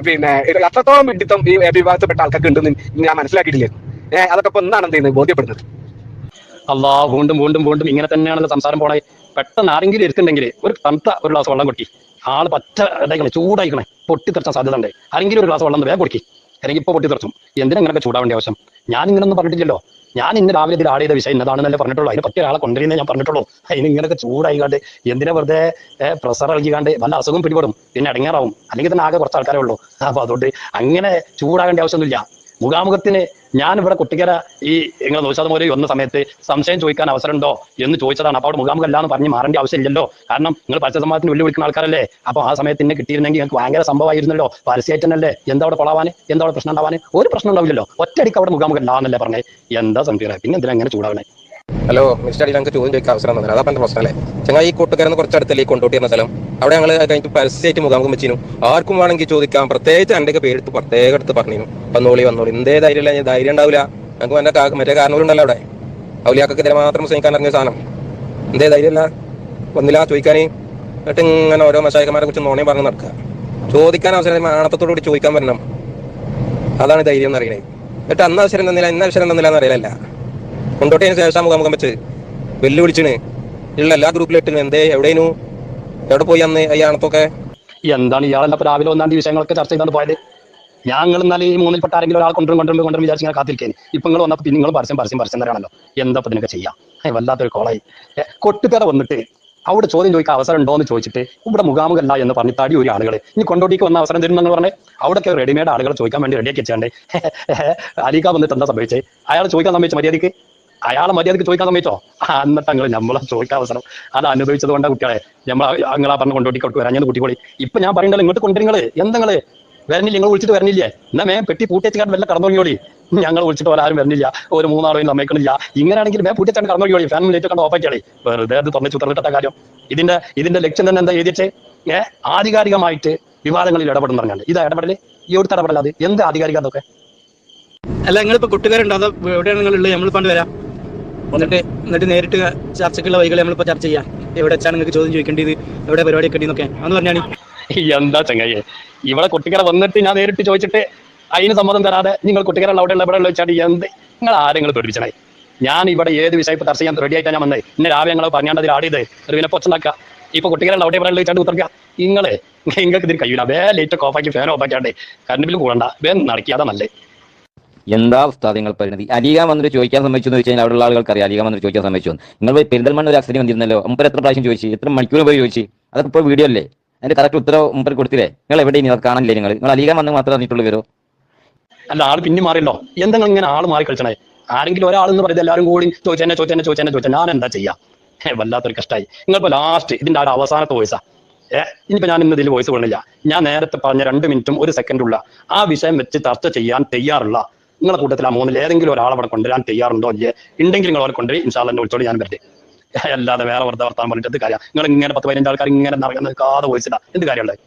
പിന്നെ അത്രത്തോളം വിഡിത്തം ഈ വിഭാഗത്തിൽപ്പെട്ട ആൾക്കാർക്ക് ഉണ്ടെന്ന് ഞാൻ മനസ്സിലാക്കിയിട്ടില്ലേ? ഏഹ് അതൊക്കെ ഇപ്പൊ എന്താണ് എന്ത് ബോധ്യപ്പെടുന്നത്. അല്ലാ വീണ്ടും വീണ്ടും വീണ്ടും ഇങ്ങനെ തന്നെയാണല്ലോ സംസാരം പോണേ. പെട്ടെന്ന് ആരെങ്കിലും ഇരുത്തുണ്ടെങ്കിൽ ഒരു തണുത്ത ഒരു ഗ്ലാസ് വെള്ളം കൊട്ടി ആൾ പച്ച ഇടയ്ക്കണേ ചൂടായിക്കണേ പൊട്ടിത്തെറിച്ച സാധ്യത ഉണ്ട്. ആരെങ്കിലും ഒരു ഗ്ലാസ് വെള്ളം വേഗം കൊടുക്കി. അല്ലെങ്കിൽ ഇപ്പൊ പൊട്ടി എന്തിനാ ഇങ്ങനെയൊക്കെ ചൂടാവേണ്ട ആവശ്യം? ഞാൻ ഇങ്ങനൊന്നും പറഞ്ഞിട്ടില്ലല്ലോ. ഞാൻ ഇന്ന് രാവിലെ ഇതിൽ ആഡ് ചെയ്ത വിഷയം ഇന്നതാണെന്നല്ലേ പറഞ്ഞിട്ടുള്ളൂ. അതിന് പറ്റിയ ഒരാളെ കൊണ്ടുവരുന്നേ ഞാൻ പറഞ്ഞിട്ടുള്ളൂ. അതിന് ഇങ്ങനെയൊക്കെ ചൂടായിക്കാണ്ട് എന്തിനാ വെറുതെ പ്രഷർ ഇളകിക്കാണ്ട് വല്ല അസുഖം പിടിപെടും. പിന്നെ അടങ്ങാറാവും അല്ലെങ്കിൽ തന്നെ ആകെ കുറച്ച് ആൾക്കാരേ ഉള്ളൂ. അപ്പൊ അതുകൊണ്ട് അങ്ങനെ ചൂടാകേണ്ട ആവശ്യമൊന്നുമില്ല. മുഖാമുഖത്തിന് ഞാൻ ഇവിടെ കുട്ടിക്കര ഈ നിങ്ങൾ നോശാദ് മോലി വന്ന സമയത്ത് സംശയം ചോദിക്കാൻ അവസരമുണ്ടോ എന്ന് ചോദിച്ചതാണ്. അപ്പോൾ അവിടെ മുഖാമുഖം അല്ലാന്ന് പറഞ്ഞ് മാറേണ്ട ആവശ്യമില്ലല്ലോ. കാരണം നിങ്ങൾ പരസ്യ സമ്മാനത്തിന് വെല്ലു വിളിക്കുന്ന ആൾക്കാരല്ലേ? അപ്പോൾ ആ സമയത്ത് എന്നെ കിട്ടിയിരുന്നെങ്കിൽ ഞങ്ങൾക്ക് ഭയങ്കര സംഭവമായിരുന്നല്ലോ. പരസ്യമായിട്ട് എന്താ അവിടെ കൊളാവാന് എന്താ അവിടെ പ്രശ്നം ഉണ്ടാവാന് ഒരു പ്രശ്നം ഉണ്ടാവില്ലല്ലോ. ഒറ്റയടിക്ക് അവിടെ മുഖാമുഖം അല്ലാന്നല്ലേ പറഞ്ഞേ. എന്താ സംശയം പിന്നെ എന്തിനാ അങ്ങനെ ചൂടാവണേ? ഹലോ മിസ്റ്റർ അടി ഞങ്ങൾക്ക് ചോദ്യം ചോദിക്കാൻ അവസരം തന്നെ അതാ പറഞ്ഞ പ്രശ്നമല്ലേ ചങ്ങാ ഈ കൂട്ടുകാരെന്ന് കുറച്ച് അടുത്തല്ലേ കൊണ്ടോട്ടി എന്ന സ്ഥലം? അവിടെ ഞങ്ങൾ കഴിഞ്ഞിട്ട് പരസ്യമായിട്ട് മുഖാമുഖം വെച്ചിരുന്നു. ആർക്കും വേണമെങ്കിൽ ചോദിക്കാം. പ്രത്യേകിച്ച് എന്റെ പേരെടുത്ത് പ്രത്യേകം എടുത്ത് പറഞ്ഞു വന്നോളി വന്നോളി. എന്തേ ധൈര്യമില്ല ധൈര്യം ഉണ്ടാവില്ല. ഞങ്ങൾക്ക് എന്റെ മറ്റേ കാരണവരുണ്ടല്ലോ അവിടെ. ഇതിനെ മാത്രം സ്നേഹിക്കാൻ ഇറങ്ങിയ സാധനം. എന്തേ ധൈര്യമില്ല വന്നില്ല ചോദിക്കാനേ എന്നിട്ട് ഇങ്ങനെ ഓരോ മശായക്കന്മാരെ കുറിച്ച് നോണയും പറഞ്ഞ് നടക്കുക. ചോദിക്കാൻ അവസരം ആണത്തോടുകൂടി ചോദിക്കാൻ വരണം. അതാണ് ധൈര്യം എന്ന് അറിയണേ എന്നിട്ട് അന്ന് അവസരം തന്നില്ല ഇന്ന അവസരം തന്നില്ല എന്ന് അറിയില്ല ശേഷം മുഖാമുഖം വെച്ച് വെല്ലുവിളിച്ചിന് ഉള്ള എല്ലാ ഗ്രൂപ്പിലിട്ട് എന്തേ എവിടെയും എവിടെ പോയി അന്ന്? അയ്യാണത്തൊക്കെ എന്താണ് ഇയാളെല്ലാം രാവിലെ ഒന്നാം തീയതി വിഷയങ്ങളൊക്കെ ചർച്ച ചെയ്താണ് പോയത്? ഞങ്ങൾ എന്നാൽ ഈ മൂന്നിൽപ്പെട്ട ആരെങ്കിലും ഒരാൾ കൊണ്ടുവരും കൊണ്ടുവരും കൊണ്ടുവരും വിചാരിച്ച് ഇങ്ങനെ കാത്തിരിക്കാൻ ഇപ്പൊ നിങ്ങൾ വന്നപ്പോൾ പിന്നെ നിങ്ങൾ പരസ്യം പരസ്യം പരസ്യം തരാണല്ലോ. എന്താ ഇതിനൊക്കെ ചെയ്യാം? വല്ലാത്തൊരു കോളായി. ഏ, കൊട്ടുതറ വന്നിട്ട് അവിടെ ചോദ്യം ചോദിക്കാൻ അവസരം ഉണ്ടോ എന്ന് ചോദിച്ചിട്ട് ഇവിടെ മുഖാമുഖല്ല എന്ന് പറഞ്ഞ് തടി ഒരു ആളുകൾ ഇനി കൊണ്ടോട്ടിക്ക് വന്ന അവസരം തരും എന്ന് പറഞ്ഞേ അവിടെയൊക്കെ റെഡിമെയ്ഡ് ആളുകൾ ചോദിക്കാൻ വേണ്ടി റെഡിയാക്കി വെച്ചാണ്ട്. അലിക വന്നിട്ട് എന്താ സംഭവിച്ചേ? അയാൾ ചോദിക്കാൻ സംഭവിച്ച മര്യാദയ്ക്ക് അയാളെ മര്യാദയ്ക്ക് ചോദിക്കാൻ സമ്മതിച്ചോ അന്നത്തെ ഞങ്ങൾ നമ്മളെ ചോദിക്കാൻ അവസരം. അത് അനുഭവിച്ചത് കൊണ്ടാ കുട്ടികളെ. നമ്മൾ അങ്ങളാ പറഞ്ഞ കൊണ്ടോട്ടി കൊടുക്കുക വരാഞ്ഞത് കുട്ടികളി. ഇപ്പൊ ഞാൻ പറയണ്ടല്ലോ ഇങ്ങോട്ട് കൊണ്ടുവരിങ്ങൾ എന്തെങ്ങൾ വരണില്ല? നിങ്ങൾ വിളിച്ചിട്ട് വരണില്ലേ? എന്നാ മേ പെട്ടി പൂട്ടിയച്ചാണ്ട് വല്ല കടന്നോളിയോളി ഞങ്ങൾ വിളിച്ചിട്ട് ഒരാരും വരുന്നില്ല ഒരു മൂന്നാളും സമ്മതിക്കണില്ല ഇങ്ങനെയാണെങ്കിൽ മേ പൂട്ടിയച്ചാണ്ട് കടന്നോളിയോളി ഫാമിലി ലൈറ്റ് കണ്ട് ഓപ്പാക്കിയാളി വെറുതെ അത് തുറന്നിച്ച് തുറന്നിട്ട കാര്യം. ഇതിന്റെ ഇതിന്റെ ലക്ഷ്യം തന്നെ എന്താ എഴുതിച്ചേ ഏഹ് ആധികാരികമായിട്ട് വിവാദങ്ങളിൽ ഇടപെടുന്ന പറഞ്ഞാൽ ഇതാ ഇടപെടൽ. ഈ ഒരു ഇടപെടൽ അത്. എന്ത് ആധികാരിക അല്ല നിങ്ങളിപ്പോ കുട്ടുകാരുണ്ടോ? അതോ എവിടെയാണ് നിങ്ങൾ ഉള്ളത് നമ്മൾ പണ്ട് വരാം. എന്നിട്ട് എന്നിട്ട് നേരിട്ട് ചർച്ചയ്ക്കുള്ള വഴികൾ നമ്മളിപ്പോ ചർച്ച ചെയ്യാം. എവിടെ വെച്ചാണ് നിങ്ങൾക്ക് ചോദ്യം ചോദിക്കേണ്ടത്? എവിടെ പരിപാടി കിട്ടിയെന്നൊക്കെ അന്ന് പറഞ്ഞാണ് എന്താ ചങ്ങയ്യെ ഇവിടെ കുട്ടികളെ വന്നിട്ട് ഞാൻ നേരിട്ട് ചോദിച്ചിട്ട് അതിന് സമ്മതം തരാതെ നിങ്ങൾ കുട്ടികളെ അവിടെ ഉള്ള ഇവിടെ വെച്ചാൽ എന്ത്? നിങ്ങൾ ആരെങ്കിലും പേടിപ്പിച്ചണേ? ഞാൻ ഇവിടെ ഏത് വിഷയം ചർച്ച ചെയ്യാൻ റെഡി ആയിട്ടാണ് ഞാൻ വന്നേ. ഇന്ന് രാവിലെ ഞങ്ങൾ പറഞ്ഞാണ്ട് ആടിയത് റിവിനെ പൊച്ചുണ്ടാക്കുക ഇപ്പൊ കുട്ടികളെ അവിടെ ഇവിടെ വെച്ചാണ്ട് ഉത്തർക്കുക. നിങ്ങളെ നിങ്ങൾക്ക് ഇതിന് കഴിയൂല വേ ലൈറ്റ് ആക്കി ഫാൻ ഓഫ് ഓഫാക്കിയാണ്ടേ കറണ്ട് ബില്ല് കൂടണ്ട. വേ നടക്കിയാതാ നല്ലേ എന്താ ഉസ്താദ് നിങ്ങൾ പറയുന്നത്? അലിക വന്നിട്ട് ചോദിക്കാൻ സമ്മതിച്ചു എന്ന് വെച്ചാൽ അവിടെയുള്ള ആളുകൾക്ക് അറിയാം അലിക വന്നിട്ട് ചോദിക്കാൻ സമ്മതിച്ചു. നിങ്ങൾ പോയി പെരിന്തൽമണ്ണ ഒരു അക്സരി വന്നിരുന്നല്ലോ. മുമ്പ് എത്ര പ്രാവശ്യം ചോദിച്ചു? എത്ര മണിക്കൂർ പോയി ചോദിച്ചു? അതൊക്കെ ഇപ്പോൾ വീഡിയോ അല്ലേ? അതിന്റെ കറക്റ്റ് ഉത്തരവ് മുമ്പ് കൊടുത്തില്ലേ? നിങ്ങൾ എവിടെ അത് കാണില്ലേ നിങ്ങൾ? നിങ്ങൾ അലിക വന്ന് മാത്രമേ അറിഞ്ഞിട്ടുള്ളൂ വരോ അല്ല ആൾ പിന്നെ മാറിയല്ലോ. എന്തെങ്കിലും ഇങ്ങനെ ആൾ മാറി കളിച്ചണേ? ആരെങ്കിലും ഒരാൾ എന്ന് പറയുന്നത് എല്ലാവരും കൂടി ചോദിച്ചെന്നെ ചോദിച്ചെന്നെ ചോദിച്ചെന്നെ ചോദിച്ചാൽ ഞാൻ എന്താ ചെയ്യാ വല്ലാത്തൊരു കഷ്ടമായി നിങ്ങളിപ്പോ ലാസ്റ്റ് ഇതിന്റെ ആ അവസാനത്തെ വോയിസാ ഏ ഇനിയിപ്പോ ഞാൻ ഇന്ന് ഇതിൽ വോയിസ് കൊള്ളില്ല ഞാൻ നേരത്തെ പറഞ്ഞ രണ്ട് മിനിറ്റും ഒരു സെക്കൻഡുള്ള ആ വിഷയം വെച്ച് ചർച്ച ചെയ്യാൻ തയ്യാറുള്ള നിങ്ങളെ കൂട്ടത്തിൽ ആ മൂന്നിൽ ഏതെങ്കിലും ഒരാളെ അവിടെ കൊണ്ടുവരാൻ തയ്യാറുണ്ടോ? ഇല്ലേ? ഉണ്ടെങ്കിൽ നിങ്ങൾ അവരെ കൊണ്ടുവരും. ഇൻഷാല്ല എന്നെ വിളിച്ചോട് ഞാൻ വരട്ടെ. അല്ലാതെ വേറെ വെറുതെ വർത്താൻ പറഞ്ഞിട്ട് എന്ത് കാര്യം? നിങ്ങൾ ഇങ്ങനെ പത്ത് പതിനഞ്ച് ആൾക്കാർ ഇങ്ങനെ നടക്കുന്ന കാതെ വോയിസില്ല എന്ത് കാര്യമുള്ളത്